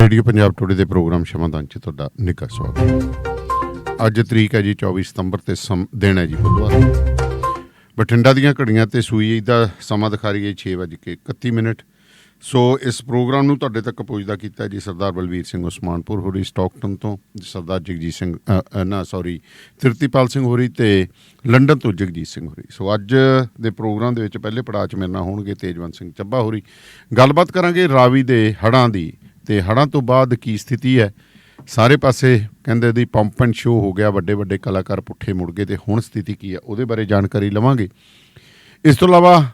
Radio Punjab today ਦੇ programme ਸ਼ਮਾਦਾਨ ਚ ਤੁਹਾਡਾ ਨਿੱਘਾ ਸਵਾਗਤ ਅੱਜ ਤਰੀਕ ਹੈ ਜੀ 24 ਸਤੰਬਰ ਤੇ ਸਮ- ਦਿਨ ਹੈ ਜੀ ਬੁੱਧਵਾਰ। ਬਠਿੰਡਾ ਦੀਆਂ ਘੜੀਆਂ ਤੇ ਸੂਈ ਦਾ ਸਮਾਂ ਦਿਖਾ ਰਹੀ ਹੈ 6:31 ਮਿੰਟ। ਸੋ ਇਸ ਪ੍ਰੋਗਰਾਮ ਨੂੰ ਤੁਹਾਡੇ ਤੱਕ ਪਹੁੰਚਦਾ ਕੀਤਾ ਜੀ ਸਰਦਾਰ ਬਲਵੀਰ ਸਿੰਘ ਉਸਮਾਨਪੁਰ ਹੋਰੀ ਸਟਾਕਟਨ ਤੋਂ, ਸਰਦਾਰ ਜਗਜੀਤ ਸਿੰਘ ਨਾ ਸੌਰੀ ਤਿਰਤੀਪਾਲ ਸਿੰਘ ਹੋਰੀ ਤੇ ਲੰਡਨ ਤੋਂ ਜਗਜੀਤ ਸਿੰਘ ਹੋਰੀ ਸੋ ਅੱਜ ਦੇ ਪ੍ਰੋਗਰਾਮ ਦੇ ਵਿੱਚ ਪਹਿਲੇ ਪੜਾਅ 'ਚ ਮੇਰੇ ਨਾਲ ਹੋਣਗੇ ਤੇਜਵੰਤ ਸਿੰਘ ਚੱਬਾ ਹੋਰੀ। ਗੱਲਬਾਤ ਕਰਾਂਗੇ ਰਾਵੀ ਦੇ ਹੜ੍ਹਾਂ ਦੀ। ਤੇ ਹੜ੍ਹਾਂ ਤੋਂ ਬਾਅਦ ਕੀ ਸਥਿਤੀ ਹੈ? ਸਾਰੇ ਪਾਸੇ ਕਹਿੰਦੇ ਦੀ ਪੰਪ ਐਂਡ ਸ਼ੋ ਹੋ ਗਿਆ ਵੱਡੇ ਵੱਡੇ ਕਲਾਕਾਰ ਪੁੱਠੇ ਮੁੜ ਗਏ ਤੇ ਹੁਣ ਸਥਿਤੀ ਕੀ ਹੈ? ਉਹਦੇ ਬਾਰੇ ਜਾਣਕਾਰੀ ਲਵਾਂਗੇ। ਇਸ ਤੋਂ ਇਲਾਵਾ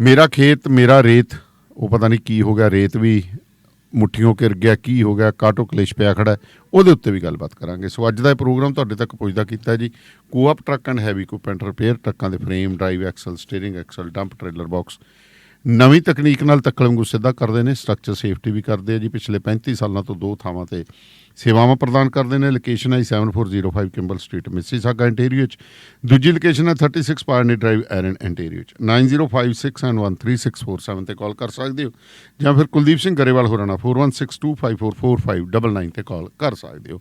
ਮੇਰਾ ਖੇਤ, ਮੇਰਾ ਰੇਤ, ਉਹ ਪਤਾ ਨਹੀਂ ਕੀ ਹੋ ਗਿਆ, ਰੇਤ ਵੀ ਮੁੱਠੀਆਂ ਘਿਰ ਗਿਆ, ਕੀ ਹੋ ਗਿਆ ਕਾਟੋ ਕਲੇਸ਼ ਪਿਆ ਖੜਾ ਉਹਦੇ ਉੱਤੇ ਵੀ ਗੱਲਬਾਤ ਕਰਾਂਗੇ। ਸੋ ਅੱਜ ਦਾ ਇਹ ਪ੍ਰੋਗਰਾਮ ਤੁਹਾਡੇ ਤੱਕ ਪਹੁੰਚਦਾ ਕੀਤਾ ਜੀ। Co-op truck and heavy equipment repair, ਟਰੱਕਾਂ ਦੇ frame, drive axle, steering axle, dump trailer box ਨਵੀਂ ਤਕਨੀਕ ਨਾਲ ਤੱਕਲ ਵਾਂਗੂ ਸਿੱਧਾ ਕਰਦੇ ਨੇ ਸਟਰਕਚਰ ਸੇਫਟੀ ਵੀ ਕਰਦੇ ਆ ਜੀ, ਪਿਛਲੇ 35 ਸਾਲਾਂ ਤੋਂ ਦੋ ਥਾਵਾਂ ਤੇ ਸੇਵਾਵਾਂ ਪ੍ਰਦਾਨ ਕਰਦੇ ਨੇ। ਲੋਕੇਸ਼ਨ ਹੈ 7405 ਕਿੰਬਲ ਸਟਰੀਟ ਮਿਸੀਸਾਗਾ ਇੰਟੀਰੀਅਰ ਚ। ਦੂਜੀ ਲੋਕੇਸ਼ਨ ਹੈ 36 ਪਾਰਨੀ ਡਰਾਈਵ ਐਰਨ ਇੰਟੀਰੀਅਰ ਚ। 9056133647 ਤੇ ਕਾਲ ਕਰ ਸਕਦੇ ਹੋ। ਜਾਂ ਫਿਰ ਕੁਲਦੀਪ ਸਿੰਘ ਗਰੇਵਾਲ ਹੋਰਾਂ ਨਾਲ 4162544599 ਤੇ ਕਾਲ ਕਰ ਸਕਦੇ ਹੋ।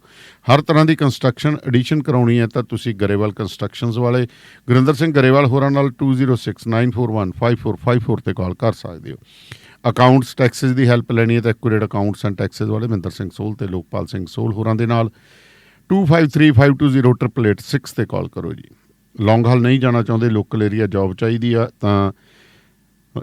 ਹਰ ਤਰ੍ਹਾਂ ਦੀ ਕੰਸਟਰਕਸ਼ਨ ਐਡੀਸ਼ਨ ਕਰਾਉਣੀ ਹੈ ਤਾਂ ਤੁਸੀਂ ਗਰੇਵਾਲ ਕੰਸਟਰਕਸ਼ਨਸ ਵਾਲੇ ਗੁਰਿੰਦਰ ਸਿੰਘ ਗਰੇਵਾਲ ਹੋਰਾਂ ਨਾਲ 2069415454 ਤੇ ਕਾਲ ਕਰ ਸਕਦੇ ਹੋ। ਅਕਾਊਂਟਸ ਟੈਕਸਸ ਦੀ ਹੈਲਪ ਲੈਣੀ ਹੈ ਤਾਂ ਐਕੂਰੇਟ ਅਕਾਊਂਟਸ ਐਂਡ ਟੈਕਸਸ ਵਾਲੇ ਮਹਿੰਦਰ ਸਿੰਘ ਸੋਲ ਤੇ ਲੋਕਪਾਲ ਸਿੰਘ ਸੋਲ ਹੋਰਾਂ ਦੇ ਨਾਲ 2535208886 ਤੇ ਕਾਲ ਕਰੋ ਜੀ। ਲੌਂਗ ਹਾਲ ਨਹੀਂ ਜਾਣਾ ਚਾਹੁੰਦੇ ਲੋਕਲ ਏਰੀਆ ਜੌਬ ਚਾਹੀਦੀ ਆ ਤਾਂ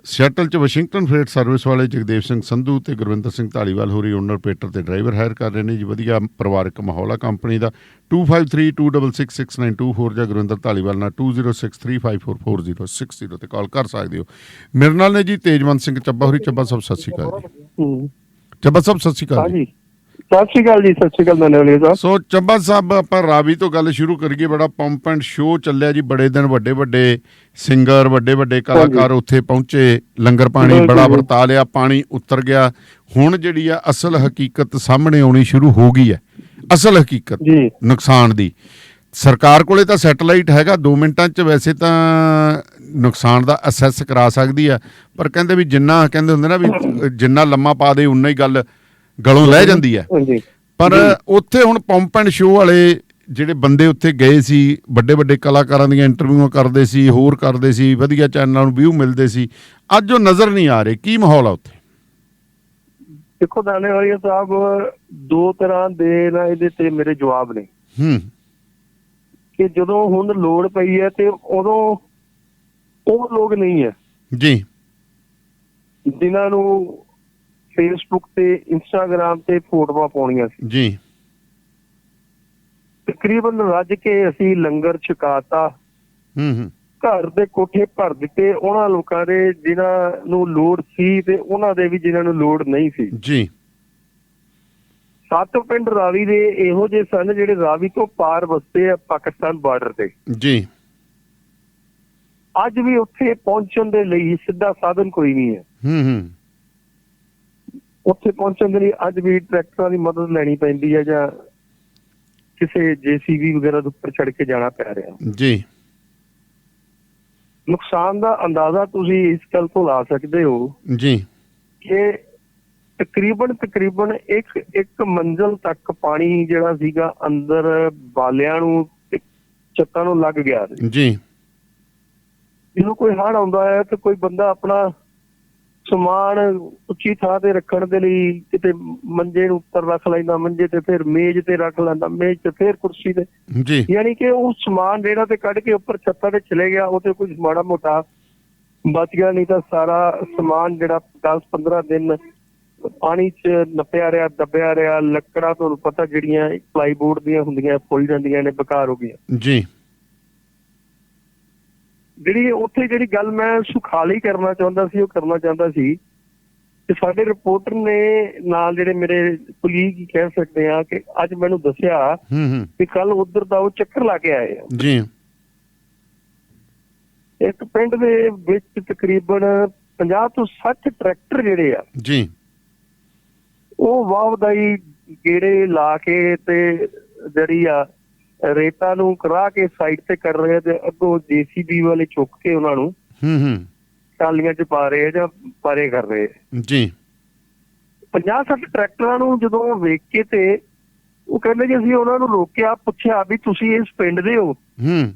ਸ਼ਟਲ ਚ ਵਾਸ਼ਿੰਗਟਨ ਫਰੇਟ ਸਰਵਿਸ ਵਾਲੇ ਜਗਦੇਵ ਸਿੰਘ ਸੰਧੂ ਤੇ ਗੁਰਵਿੰਦਰ ਸਿੰਘ ਢਾਲੀਵਾਲ ਹੋਰੀ ਓਨਰ ਪੇਟਰ ਤੇ ਡਰਾਈਵਰ ਹਾਇਰ ਕਰ ਰਹੇ ਨੇ ਜੀ। ਵਧੀਆ ਪਰਿਵਾਰਕ ਮਾਹੌਲ ਆ ਕੰਪਨੀ ਦਾ। 2532666692 ਹੋਰ ਜਾਂ ਗੁਰਵਿੰਦਰ ਢਾਲੀਵਾਲ ਨਾਲ 2063544060 ਤੇ ਕਾਲ ਕਰ ਸਕਦੇ ਹੋ। ਮੇਰੇ ਨਾਲ ਨੇ ਜੀ ਤੇਜਵੰਤ ਸਿੰਘ ਚੱਬਾ ਹੋਰੀ। ਚੱਬਾ ਸਾਹਿਬ ਸਤਿ ਸ਼੍ਰੀ ਅਕਾਲ ਚੱਬਾ ਸਾਹਿਬ ਸਤਿ ਸ਼੍ਰੀ ਅਕਾਲ ਜੀ। ਸਤਿ ਸ਼੍ਰੀ ਅਕਾਲ ਜੀ ਸਤਿ ਸ਼੍ਰੀ ਅਕਾਲ ਨਨਵਲੇ ਸਾਹਿਬ ਸੋ ਚੱਬਾ ਸਾਹਿਬ ਆਪਾਂ ਰਾਵੀ ਤੋਂ ਗੱਲ ਸ਼ੁਰੂ ਕਰੀਏ ਬੜਾ ਪੰਪ ਐਂਡ ਸ਼ੋ ਚੱਲਿਆ ਜੀ। ਬੜੇ ਦਿਨ ਵੱਡੇ ਵੱਡੇ ਸਿੰਗਰ ਵੱਡੇ ਵੱਡੇ ਕਲਾਕਾਰ ਉੱਥੇ ਪਹੁੰਚੇ। ਲੰਗਰ ਪਾਣੀ ਬੜਾ। ਵਰਤਾ ਲਿਆ ਪਾਣੀ ਉਤਰ ਗਿਆ। ਹੁਣ ਜਿਹੜੀ ਆ ਅਸਲ ਹਕੀਕਤ ਸਾਹਮਣੇ ਆਉਣੀ ਸ਼ੁਰੂ ਹੋ ਗਈ ਹੈ। ਅਸਲ ਹਕੀਕਤ ਨੁਕਸਾਨ ਦੀ। ਸਰਕਾਰ ਕੋਲੇ ਤਾਂ ਸੈਟਲਾਈਟ ਹੈਗਾ 2 ਮਿੰਟਾਂ 'ਚ ਵੈਸੇ ਤਾਂ ਨੁਕਸਾਨ ਦਾ ਅਸੈਸ ਕਰਾ ਸਕਦੀ ਆ ਪਰ ਕਹਿੰਦੇ ਵੀ ਜਿੰਨਾ ਕਹਿੰਦੇ ਹੁੰਦੇ ਨਾ ਵੀ ਜਿੰਨਾ ਲੰਮਾ ਪਾ ਦੇ ਉਨਾ ਹੀ ਗੱਲ ਗਲੋਂ ਲੈ ਜਾਂਦੀ ਹੈ। ਹਾਂਜੀ। ਪਰ ਉੱਥੇ ਹੁਣ ਪੰਪ ਐਂਡ ਸ਼ੋ ਵਾਲੇ ਜਿਹੜੇ ਬੰਦੇ ਉੱਥੇ ਗਏ ਸੀ ਵੱਡੇ ਵੱਡੇ ਕਲਾਕਾਰਾਂ ਦੀਆਂ ਇੰਟਰਵਿਊਆਂ ਕਰਦੇ ਸੀ ਹੋਰ ਕਰਦੇ ਸੀ ਵਧੀਆ ਚੈਨਲਾਂ ਨੂੰ ਵਿਊ ਮਿਲਦੇ ਸੀ ਅੱਜ ਉਹ ਨਜ਼ਰ ਨਹੀਂ ਆ ਰਹੇ। ਕੀ ਮਾਹੌਲ ਆ ਉੱਥੇ? ਦੇਖੋ ਦਾਣੇ ਵਾਲੀਆ ਸਾਹਿਬ ਦੋ ਤਰ੍ਹਾਂ ਦੇ ਨਾ ਇਹਦੇ ਤੇ ਮੇਰੇ ਜਵਾਬ ਨੇ। ਹੂੰ। ਕਿ ਜਦੋਂ ਹੁਣ ਲੋੜ ਪਈ ਹੈ ਤੇ ਉਦੋਂ ਉਹ ਲੋਕ ਨਹੀਂ ਹੈ। ਜੀ। ਜਿਨ੍ਹਾਂ ਨੂੰ ਫੇਸਬੁੱਕ ਤੇ ਇੰਸਟਾਗ੍ਰam ਤੇ ਫੋਟੋਆਂ ਪਾਉਣੀਆਂ ਸੀ। ਜੀ। ਤਕਰੀਬਨ ਰੱਜ ਕੇ ਅਸੀਂ ਲੰਗਰ ਛਕਾਤਾ। ਹੂੰ ਹੂੰ। ਘਰ ਦੇ ਕੋਠੇ ਭਰ ਦਿੱਤੇ। ਉਹਨਾਂ ਲੋਕਾਂ ਦੇ ਜਿਨ੍ਹਾਂ ਨੂੰ ਲੋੜ ਸੀ ਤੇ ਉਹਨਾਂ ਦੇ ਵੀ ਜਿਨ੍ਹਾਂ ਨੂੰ ਲੋੜ ਨਹੀਂ ਸੀ। ਜੀ। ਸੱਤ ਪਿੰਡ ਰਾਵੀ ਦੇ ਇਹੋ ਜਿਹੇ ਸਨ ਜਿਹੜੇ ਰਾਵੀ ਤੋਂ ਪਾਰ ਵਸਦੇ ਆ ਪਾਕਿਸਤਾਨ ਬਾਰਡਰ ਤੇ। ਜੀ। ਅੱਜ ਵੀ ਉੱਥੇ ਪਹੁੰਚਣ ਦੇ ਲਈ ਸਿੱਧਾ ਸਾਧਨ ਕੋਈ ਨਹੀਂ ਹੈ। ਹੂੰ ਹੂੰ। ਉੱਥੇ ਪਹੁੰਚਣ ਦੇ ਲਈ ਅੱਜ ਵੀ ਟਰੈਕਟਰਾਂ ਦੀ ਮਦਦ ਲੈਣੀ ਪੈਂਦੀ ਹੈ ਜਾਂ ਕਿਸੇ ਜੀਸੀਬੀ ਵਗੈਰਾ ਦੇ ਉੱਪਰ ਚੜ ਕੇ ਜਾਣਾ ਪੈ ਰਿਹਾ। ਜੀ। ਨੁਕਸਾਨ ਦਾ ਅੰਦਾਜ਼ਾ ਤੁਸੀਂ ਇਸ ਗੱਲ ਤੋਂ ਲਾ ਸਕਦੇ ਹੋ ਜੀ। ਕਿ ਤਕਰੀਬਨ ਤਕਰੀਬਨ ਇੱਕ ਇੱਕ ਮੰਜ਼ਲ ਤੱਕ ਪਾਣੀ ਜਿਹੜਾ ਸੀਗਾ ਅੰਦਰ ਬਾਲਿਆਂ ਨੂੰ ਛੱਤਾਂ ਨੂੰ ਲੱਗ ਗਿਆ ਸੀ। ਜੀ। ਜਦੋਂ ਕੋਈ ਹੜ੍ਹ ਆਉਂਦਾ ਹੈ ਤੇ ਕੋਈ ਬੰਦਾ ਆਪਣਾ ਸਮਾਨ ਉੱਚੀ ਥਾਂ ਤੇ ਰੱਖਣ ਦੇ ਲਈ ਕਿਤੇ ਮੰਜੇ ਨੂੰ ਉੱਪਰ ਰੱਖ ਲੈਂਦਾ ਮੰਜੇ ਤੇ ਫਿਰ ਮੇਜ਼ ਤੇ ਰੱਖ ਲੈਂਦਾ ਮੇਜ਼ ਤੇ ਫਿਰ ਕੁਰਸੀ ਤੇ। ਜੀ। ਯਾਨੀ ਕਿ ਉਹ ਸਮਾਨ ਜਿਹੜਾ ਤੇ ਕੱਢ ਕੇ ਉੱਪਰ ਛੱਤਾਂ ਤੇ ਚਲੇ ਗਿਆ ਉਹ ਤੇ ਕੁਝ ਮਾੜਾ ਮੋਟਾ ਬਚ ਗਿਆ ਨਹੀਂ ਤਾਂ ਸਾਰਾ ਸਮਾਨ ਜਿਹੜਾ 10 15 ਦਿਨ ਪਾਣੀ 'ਚ ਨੱਪਿਆ ਰਿਹਾ ਦੱਬਿਆ ਰਿਹਾ ਲੱਕੜਾਂ ਤੁਹਾਨੂੰ ਪਤਾ ਜਿਹੜੀਆਂ ਪਲਾਈਬੋਰਡ ਦੀਆਂ ਹੁੰਦੀਆਂ ਫੁੱਲ ਜਾਂਦੀਆਂ ਨੇ ਬੇਕਾਰ ਹੋ ਗਈਆਂ। ਜੀ। ਜਿਹੜੀ ਉੱਥੇ ਜਿਹੜੀ ਗੱਲ ਮੈਂ ਸੁਖਾਲੀ ਕਰਨਾ ਚਾਹੁੰਦਾ ਸੀ ਉਹ ਕਰਨਾ ਚਾਹੁੰਦਾ ਸੀ ਕਿ ਸਾਡੇ ਰਿਪੋਰਟਰ ਨੇ ਨਾਲ ਜਿਹੜੇ ਮੇਰੇ ਕੁਲੀਗ ਹੀ ਕਹਿ ਸਕਦੇ ਆ ਕਿ ਅੱਜ ਮੈਨੂੰ ਦੱਸਿਆ ਹੂੰ ਹੂੰ। ਕਿ ਕੱਲ ਉਧਰ ਦਾ ਉਹ ਚੱਕਰ ਲਾ ਕੇ ਆਏ ਆ। ਜੀ। ਇੱਕ ਪਿੰਡ ਦੇ ਵਿੱਚ ਤਕਰੀਬਨ 50 ਤੋਂ 60 ਟਰੈਕਟਰ ਜਿਹੜੇ ਆ ਜੀ। ਉਹ ਵਾਹਵਦਾਈ ਗੇੜੇ ਲਾ ਕੇ ਤੇ ਜਿਹੜੀ ਆ ਰੇਤਾ ਨੂੰ ਕਰਾ ਕੇ ਸਾਈਡ ਤੇ ਕਰ ਰਹੇ ਤੇ ਅੱਗੋਂ ਜੀਸੀਬੀ ਵਾਲੇ ਚੁੱਕ ਕੇ ਉਹਨਾਂ ਨੂੰ ਹੂੰ ਹੂੰ। ਟਾਲੀਆਂ 'ਚ ਪਾ ਰਹੇ ਜਾਂ ਪਾਰੇ ਕਰ ਰਹੇ ਜੀ। 50 60 ਟਰੈਕਟਰਾਂ ਨੂੰ ਜਦੋਂ ਵੇਖ ਕੇ ਤੇ ਉਹ ਕਹਿੰਦੇ ਜੀ ਅਸੀਂ ਉਹਨਾਂ ਨੂੰ ਰੋਕਿਆ ਪੁੱਛਿਆ ਵੀ ਤੁਸੀਂ ਇਸ ਪਿੰਡ ਦੇ ਹੋ? ਹੂੰ।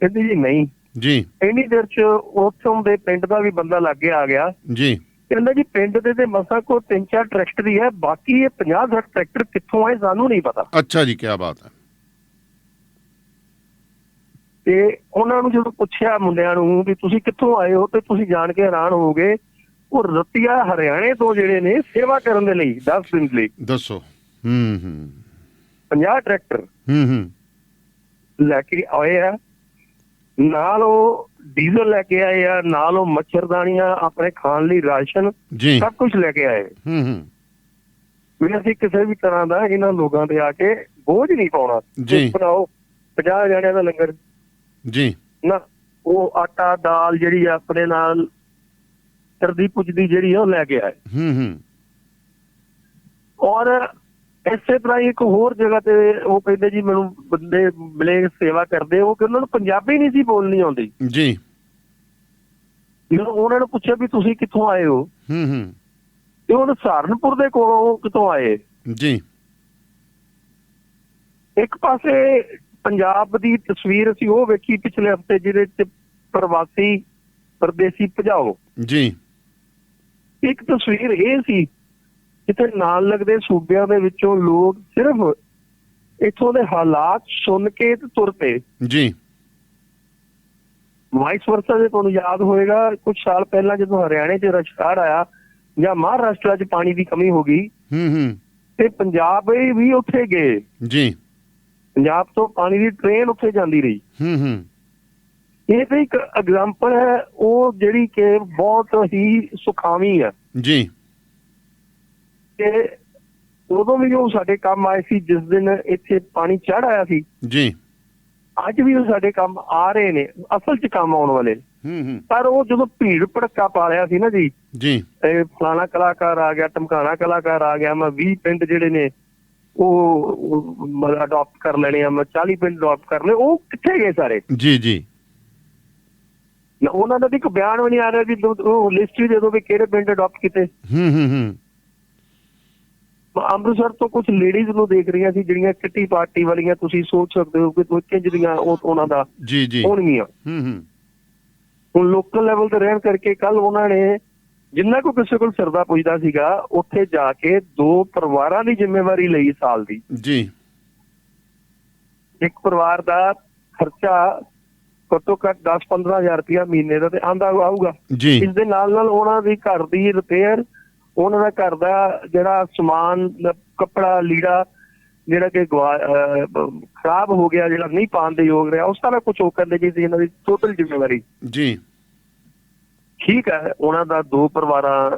ਕਹਿੰਦੇ ਜੀ ਨਹੀਂ। ਜੀ। ਇੰਨੀ ਦੇਰ ਚ ਉੱਥੋਂ ਦੇ ਪਿੰਡ ਦਾ ਵੀ ਬੰਦਾ ਲੱਗੇ ਆ ਗਿਆ। ਜੀ। ਕਹਿੰਦਾ ਜੀ ਪਿੰਡ ਦੇ ਤੇ ਮਸਾ ਕੋ ਤਿੰਨ ਚਾਰ ਟਰੈਕਟਰ ਹੀ ਹੈ ਬਾਕੀ ਇਹ 50 60 ਟਰੈਕਟਰ ਕਿੱਥੋਂ ਆਏ ਸਾਨੂੰ ਨਹੀਂ ਪਤਾ। ਅੱਛਾ ਜੀ ਕੀ ਬਾਤ ਹੈ। ਤੇ ਉਹਨਾਂ ਨੂੰ ਜਦੋਂ ਪੁੱਛਿਆ ਮੁੰਡਿਆਂ ਨੂੰ ਵੀ ਤੁਸੀਂ ਕਿੱਥੋਂ ਆਏ ਹੋ ਤੇ ਤੁਸੀਂ ਜਾਣ ਕੇ ਹੈਰਾਨ ਹੋਵੋਗੇ ਉਹ ਰਤੀਆ ਹਰਿਆਣੇ ਤੋਂ ਜਿਹੜੇ ਨੇ ਸੇਵਾ ਕਰਨ ਦੇ ਲਈ 10 ਦਿਨ ਲਈ। ਦੱਸੋ। ਹੂੰ ਹੂੰ। 50 ਟਰੈਕਟਰ ਹੂੰ ਹੂੰ। ਲੈ ਕੇ ਆਏ ਆ। ਨਾਲ ਉਹ ਡੀਜ਼ਲ ਲੈ ਕੇ ਆਏ ਆ ਨਾਲ ਉਹ ਮੱਛਰਦਾਨੀਆਂ ਆਪਣੇ ਖਾਣ ਲਈ ਰਾਸ਼ਨ ਸਭ ਕੁਝ ਲੈ ਕੇ ਆਏ। ਹੂੰ ਹੂੰ। ਵੀ ਅਸੀਂ ਕਿਸੇ ਵੀ ਤਰ੍ਹਾਂ ਦਾ ਇਹਨਾਂ ਲੋਕਾਂ ਤੇ ਆ ਕੇ ਬੋਝ ਨਹੀਂ ਪਾਉਣਾ। ਜੀ। ਬਣਾਓ 50 ਜਣਿਆਂ ਦਾ ਲੰਗਰ। ਜੀ। ਨਾ ਉਹ ਆਟਾ ਦਾਲ ਜਿਹੜੀ ਆ ਆਪਣੇ ਨਾਲ ਸਰਦੀ ਪੁੱਜਦੀ ਜਿਹੜੀ ਉਹ ਲੈ ਕੇ ਆਏ। ਹੂੰ ਹੂੰ। ਔਰ ਇਸੇ ਤਰ੍ਹਾਂ ਇੱਕ ਹੋਰ ਜਗ੍ਹਾ ਤੇ ਉਹ ਕਹਿੰਦੇ ਜੀ ਮੈਨੂੰ ਬੰਦੇ ਮਿਲੇ ਸੇਵਾ ਕਰਦੇ ਉਹ ਕਿ ਉਹਨਾਂ ਨੂੰ ਪੰਜਾਬੀ ਨਹੀਂ ਸੀ ਬੋਲਣੀ ਆਉਂਦੀ। ਜੀ। ਜਦੋਂ ਉਹਨਾਂ ਨੂੰ ਪੁੱਛਿਆ ਵੀ ਤੁਸੀਂ ਕਿੱਥੋਂ ਆਏ ਹੋ? ਹੂੰ ਹੂੰ। ਤੇ ਉਹ ਸਹਾਰਨਪੁਰ ਦੇ ਕੋਲੋਂ ਕਿੱਥੋਂ ਆਏ। ਜੀ। ਇੱਕ ਪਾਸੇ ਪੰਜਾਬ ਦੀ ਤਸਵੀਰ ਅਸੀਂ ਉਹ ਵੇਖੀ ਪਿਛਲੇ ਹਫ਼ਤੇ ਜਿਹਦੇ ਚ ਪ੍ਰਵਾਸੀ ਪਰਦੇਸੀ ਭਜਾਓ। ਜੀ। ਇੱਕ ਤਸਵੀਰ ਇਹ ਸੀ ਜਿੱਥੇ ਨਾਲ ਲੱਗਦੇ ਸੂਬਿਆਂ ਦੇ ਵਿੱਚੋਂ ਲੋਕ ਸਿਰਫ ਇੱਥੋਂ ਦੇ ਹਾਲਾਤ ਸੁਣ ਕੇ ਤੇ ਤੁਰ ਪਏ। ਜੀ। ਵਾਈਸ ਵਰਸਾ ਦੇ ਤੁਹਾਨੂੰ ਯਾਦ ਹੋਏਗਾ ਕੁਝ ਸਾਲ ਪਹਿਲਾਂ ਜਦੋਂ ਹਰਿਆਣੇ 'ਚ ਰਸ਼ਕਾਰ ਆਇਆ ਜਾਂ ਮਹਾਰਾਸ਼ਟਰ 'ਚ ਪਾਣੀ ਦੀ ਕਮੀ ਹੋ ਗਈ ਹੂੰ ਹੂੰ। ਤੇ ਪੰਜਾਬ ਵੀ ਉੱਥੇ ਗਏ। ਜੀ। ਪੰਜਾਬ ਤੋਂ ਪਾਣੀ ਦੀ ਟ੍ਰੇਨ ਉੱਥੇ ਜਾਂਦੀ ਰਹੀ। ਹੂੰ ਹੂੰ। ਇਹ ਤੇ ਇੱਕ ਐਗਜ਼ਾਮਪਲ ਹੈ ਉਹ ਜਿਹੜੀ ਕਿ ਬਹੁਤ ਹੀ ਸੁਖਾਵੀ ਹੈ। ਜੀ। ਤੇ ਉਦੋਂ ਵੀ ਉਹ ਸਾਡੇ ਕੰਮ ਆਏ ਸੀ ਜਿਸ ਦਿਨ ਇੱਥੇ ਪਾਣੀ ਚੜ ਆਇਆ ਸੀ ਜੀ। ਅੱਜ ਵੀ ਉਹ ਸਾਡੇ ਕੰਮ ਆ ਰਹੇ ਨੇ ਅਸਲ 'ਚ ਕੰਮ ਆਉਣ ਵਾਲੇ ਹੂੰ ਹੂੰ। ਪਰ ਉਹ ਜਦੋਂ ਭੀੜ ਭੜਕਾ ਪਾ ਲਿਆ ਸੀ ਨਾ ਜੀ ਜੀ। ਇਹ ਫਲਾਣਾ ਕਲਾਕਾਰ ਆ ਗਿਆ ਟਮਕਾਣਾ ਕਲਾਕਾਰ ਆ ਗਿਆ ਮੈਂ 20 ਪਿੰਡ ਜਿਹੜੇ ਨੇ ਉਹ ਅਡਾਪਟ ਕਰ ਲੈਣੇ ਆ ਮੈਂ 40 ਪਿੰਡ ਅਡਾਪਟ ਕਰਨੇ ਉਹ ਕਿੱਥੇ ਗਏ ਸਾਰੇ? ਜੀ ਜੀ। ਉਹਨਾਂ ਦਾ ਵੀ ਇੱਕ ਬਿਆਨ ਵੀ ਨਹੀਂ ਆ ਰਿਹਾ ਦੋ- ਉਹ ਲਿਸਟ ਵੀ ਦੇ ਦੋ ਵੀ ਕਿਹੜੇ ਪਿੰਡ ਅਡਾਪਟ ਕੀਤੇ। ਹੂੰ ਹੂੰ ਹੂੰ। ਅੰਮ੍ਰਿਤਸਰ ਤੋਂ ਕੁਝ ਲੇਡੀਜ਼ ਨੂੰ ਦੇਖ ਰਹੀਆਂ ਸੀ ਜਿਹੜੀਆਂ ਕਿੱਟੀ ਪਾਰਟੀ ਵਾਲੀਆਂ ਤੁਸੀਂ ਸੋਚ ਸਕਦੇ ਹੋ ਕਿ ਦੋਚੇ ਜਿਹੜੀਆਂ ਉਹ ਉਹਨਾਂ ਦਾ ਜੀ ਜੀ। ਹੋਣਗੀਆਂ। ਹੂੰ ਹੂੰ। ਹੁਣ ਲੋਕਲ ਲੈਵਲ ਤੇ ਰਹਿਣ ਕਰਕੇ ਕੱਲ ਉਹਨਾਂ ਨੇ ਜਿੰਨਾ ਕੋ ਕਿਸੇ ਕੋਲ ਸਰਦਾ ਪੁੱਜਦਾ ਸੀਗਾ ਉੱਥੇ ਜਾ ਕੇ ਦੋ ਪਰਿਵਾਰਾਂ ਦੀ ਜ਼ਿੰਮੇਵਾਰੀ ਲਈ ਸਾਲ ਦੀ। ਜੀ। ਇੱਕ ਪਰਿਵਾਰ ਦਾ ਖਰਚਾ ਘੱਟੋ ਘੱਟ 10-15000 ਰੁਪਇਆ ਮਹੀਨੇ ਦਾ ਤੇ ਆਂਦਾ ਆਊਗਾ। ਜੀ। ਇਸ ਦੇ ਨਾਲ ਨਾਲ ਉਹਨਾਂ ਦੀ ਘਰ ਦੀ ਰਿਪੇਅਰ ਉਹਨਾਂ ਦਾ ਘਰ ਦਾ ਜਿਹੜਾ ਸਮਾਨ ਕੱਪੜਾ ਲੀੜਾ ਜਿਹੜਾ ਕਿ ਖਰਾਬ ਹੋ ਗਿਆ ਜਿਹੜਾ ਨਹੀਂ ਪਾਉਣ ਦੇ ਯੋਗ ਰਿਹਾ ਉਸ ਤਰ੍ਹਾਂ ਕੁਝ ਉਹ ਕਹਿੰਦੇ ਜੀ ਇਹਨਾਂ ਦੀ ਟੋਟਲ ਜ਼ਿੰਮੇਵਾਰੀ। ਜੀ। ਠੀਕ ਹੈ ਉਹਨਾਂ ਦਾ ਦੋ ਪਰਿਵਾਰਾਂ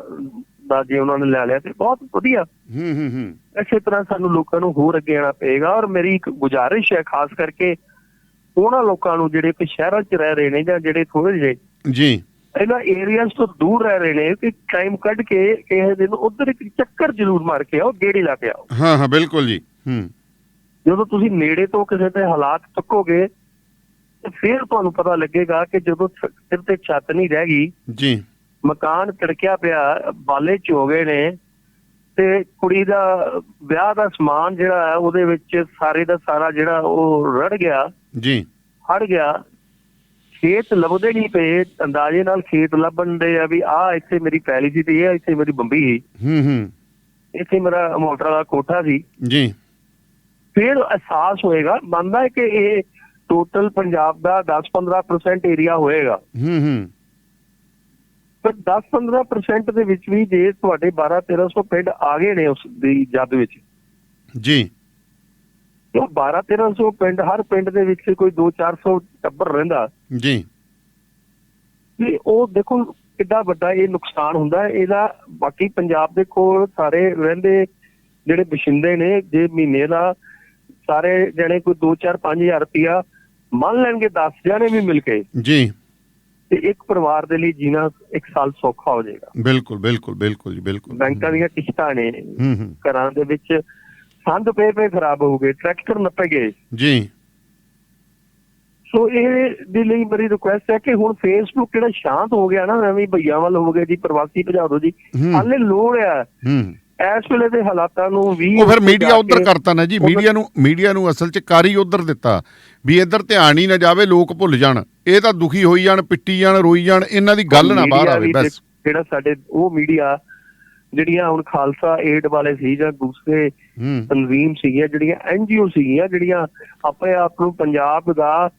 ਦਾ ਜੇ ਉਹਨਾਂ ਨੇ ਲੈ ਲਿਆ ਤੇ ਬਹੁਤ ਵਧੀਆ। ਹੂੰ ਹੂੰ ਹੂੰ। ਇਸੇ ਤਰ੍ਹਾਂ ਸਾਨੂੰ ਲੋਕਾਂ ਨੂੰ ਹੋਰ ਅੱਗੇ ਆਉਣਾ ਪਏਗਾ ਔਰ ਮੇਰੀ ਇੱਕ ਗੁਜ਼ਾਰਿਸ਼ ਹੈ ਖਾਸ ਕਰਕੇ ਉਹਨਾਂ ਲੋਕਾਂ ਨੂੰ ਜਿਹੜੇ ਕਿ ਸ਼ਹਿਰਾਂ 'ਚ ਰਹਿ ਰਹੇ ਨੇ ਜਾਂ ਜਿਹੜੇ ਥੋੜੇ ਜਿਹੇ ਜੀ। ਇਹਨਾਂ ਏਰੀਆਜ਼ ਤੋਂ ਦੂਰ ਰਹਿ ਰਹੇ ਨੇ ਕਿ ਟਾਈਮ ਕੱਢ ਕੇ ਕਿਸੇ ਦਿਨ ਉਧਰ ਇੱਕ ਚੱਕਰ ਜ਼ਰੂਰ ਮਾਰ ਕੇ ਆਓ ਗੇੜੀ ਲਾ ਕੇ ਆਓ। ਹਾਂ ਹਾਂ ਬਿਲਕੁਲ ਜੀ। ਹੂੰ। ਜਦੋਂ ਤੁਸੀਂ ਨੇੜੇ ਤੋਂ ਕਿਸੇ ਦੇ ਹਾਲਾਤ ਤੱਕੋਗੇ ਤੇ ਫਿਰ ਤੁਹਾਨੂੰ ਪਤਾ ਲੱਗੇਗਾ ਕਿ ਜਦੋਂ ਸਿਰ ਤੇ ਛੱਤ ਨਹੀਂ ਰਹਿ ਗਈ ਜੀ। ਮਕਾਨ ਟੜਕਿਆ ਪਿਆ ਬਾਲੇ ਚ ਹੋ ਗਏ ਨੇ ਤੇ ਕੁੜੀ ਦਾ ਵਿਆਹ ਦਾ ਸਮਾਨ ਜਿਹੜਾ ਹੈ ਉਹਦੇ ਵਿੱਚ ਸਾਰੇ ਦਾ ਸਾਰਾ ਜਿਹੜਾ ਉਹ ਰੜ ਗਿਆ। ਜੀ। ਹੜ ਗਿਆ ਖੇਤ ਲੱਭਦੇ ਨਹੀਂ ਪਏ ਅੰਦਾਜ਼ੇ ਨਾਲ ਖੇਤ ਲੱਭਣ ਦੇ ਆ ਵੀ ਆ ਇੱਥੇ ਮੇਰੀ ਪੈਲੀ ਸੀ ਤੇ ਇਹ ਇੱਥੇ ਮੇਰੀ ਬੰਬੀ ਸੀ। ਹੂੰ ਹੂੰ। ਇੱਥੇ ਮੇਰਾ ਮੋਟਰ ਵਾਲਾ ਕੋਠਾ ਸੀ। ਜੀ। ਫਿਰ ਅਹਿਸਾਸ ਹੋਏਗਾ ਮੰਨਦਾ ਹੈ ਕਿ ਇਹ ਟੋਟਲ ਪੰਜਾਬ ਦਾ 10-15% ਏਰੀਆ ਹੋਏਗਾ। ਹੂੰ ਹੂੰ। ਪਰ 10-15% ਦੇ ਵਿੱਚ ਵੀ ਜੇ ਤੁਹਾਡੇ 12-1300 ਪਿੰਡ ਆ ਗਏ ਨੇ ਉਸ ਦੀ ਜਦ ਵਿੱਚ। ਜੀ। ਉਹ 12-1300 ਪਿੰਡ ਹਰ ਪਿੰਡ ਦੇ ਵਿੱਚ ਕੋਈ 2-400 ਟੱਬਰ ਰਹਿੰਦਾ। ਜੀ। ਤੇ ਉਹ ਦੇਖੋ ਕਿੱਡਾ ਵੱਡਾ ਇਹ ਨੁਕਸਾਨ ਹੁੰਦਾ ਹੈ। ਇਹਦਾ ਬਾਕੀ ਪੰਜਾਬ ਦੇ ਕੋਲ ਸਾਰੇ ਰਹਿੰਦੇ ਜਿਹੜੇ ਬਸ਼ਿੰਦੇ ਨੇ ਜੇ ਮਹੀਨੇ ਦਾ ਸਾਰੇ ਜਣੇ ਕੋਈ 2-4 5000 ਰੁਪਇਆ ਮੰਨ ਲੈਣਗੇ 10 ਜਣੇ ਵੀ ਮਿਲ ਕੇ। ਜੀ। ਤੇ ਇੱਕ ਪਰਿਵਾਰ ਦੇ ਲਈ ਜੀਣਾ ਇੱਕ ਸਾਲ ਸੌਖਾ ਹੋ ਜਾਏਗਾ। ਬਿਲਕੁਲ ਬਿਲਕੁਲ ਬਿਲਕੁਲ ਜੀ ਬਿਲਕੁਲ। ਬੈਂਕਾਂ ਦੀਆਂ ਕਿਸ਼ਤਾਂ ਨੇ। ਘਰਾਂ ਦੇ ਵਿੱਚ ਸੰਦ ਪੇ ਪੇ ਖਰਾਬ ਹੋ ਗਏ ਟਰੈਕਟਰ ਨੱਪੇ ਗਏ। ਜੀ। ਸੋ ਇਹ ਦੇ ਲਈ ਮੇਰੀ ਰਿਕੁਐਸਟ ਹੈ ਕਿ ਹੁਣ ਫੇਸਬੁੱਕ ਜਿਹੜਾ ਸ਼ਾਂਤ ਹੋ ਗਿਆ ਨਾ ਐਵੇਂ ਭਈਆਂ ਵੱਲ ਹੋ ਗਏ ਜੀ ਪ੍ਰਵਾਸੀ ਭਜਾ ਦਿਓ ਜੀ। ਹਾਲੇ ਲੋੜ ਹੂੰ। ਇਸ ਵੇਲੇ ਦੇ ਹਾਲਾਤਾਂ ਨੂੰ ਵੀ ਉਹ ਫਿਰ ਮੀਡੀਆ ਉਧਰ ਕਰਤਾ ਨਾ ਜੀ ਮੀਡੀਆ ਨੂੰ ਮੀਡੀਆ ਨੂੰ ਅਸਲ 'ਚ ਕਾਰੀ ਉਧਰ ਦਿੱਤਾ ਵੀ ਇੱਧਰ ਧਿਆਨ ਹੀ ਨਾ ਜਾਵੇ ਲੋਕ ਭੁੱਲ ਜਾਣ। ਇਹ ਤਾਂ ਦੁਖੀ ਹੋਈ ਜਾਣ ਪਿੱਟੀ ਜਾਣ ਰੋਈ ਜਾਣ ਇਹਨਾਂ ਦੀ ਗੱਲ ਨਾ ਬਾਹਰ ਆਵੇ ਬਸ। ਜਿਹੜਾ ਸਾਡੇ ਉਹ ਮੀਡੀਆ ਜਿਹੜੀਆਂ ਹੁਣ ਖਾਲਸਾ ਏਡ ਵਾਲੇ ਸੀ ਜਾਂ ਦੂਸਰੇ ਤਨਜ਼ੀਮ ਸੀਗੀਆਂ ਜਿਹੜੀਆਂ ਐਨਜੀਓ ਸੀਗੀਆਂ ਜਿਹੜੀਆਂ ਆਪਣੇ ਆਪ ਨੂੰ ਪੰਜਾਬ ਦਾ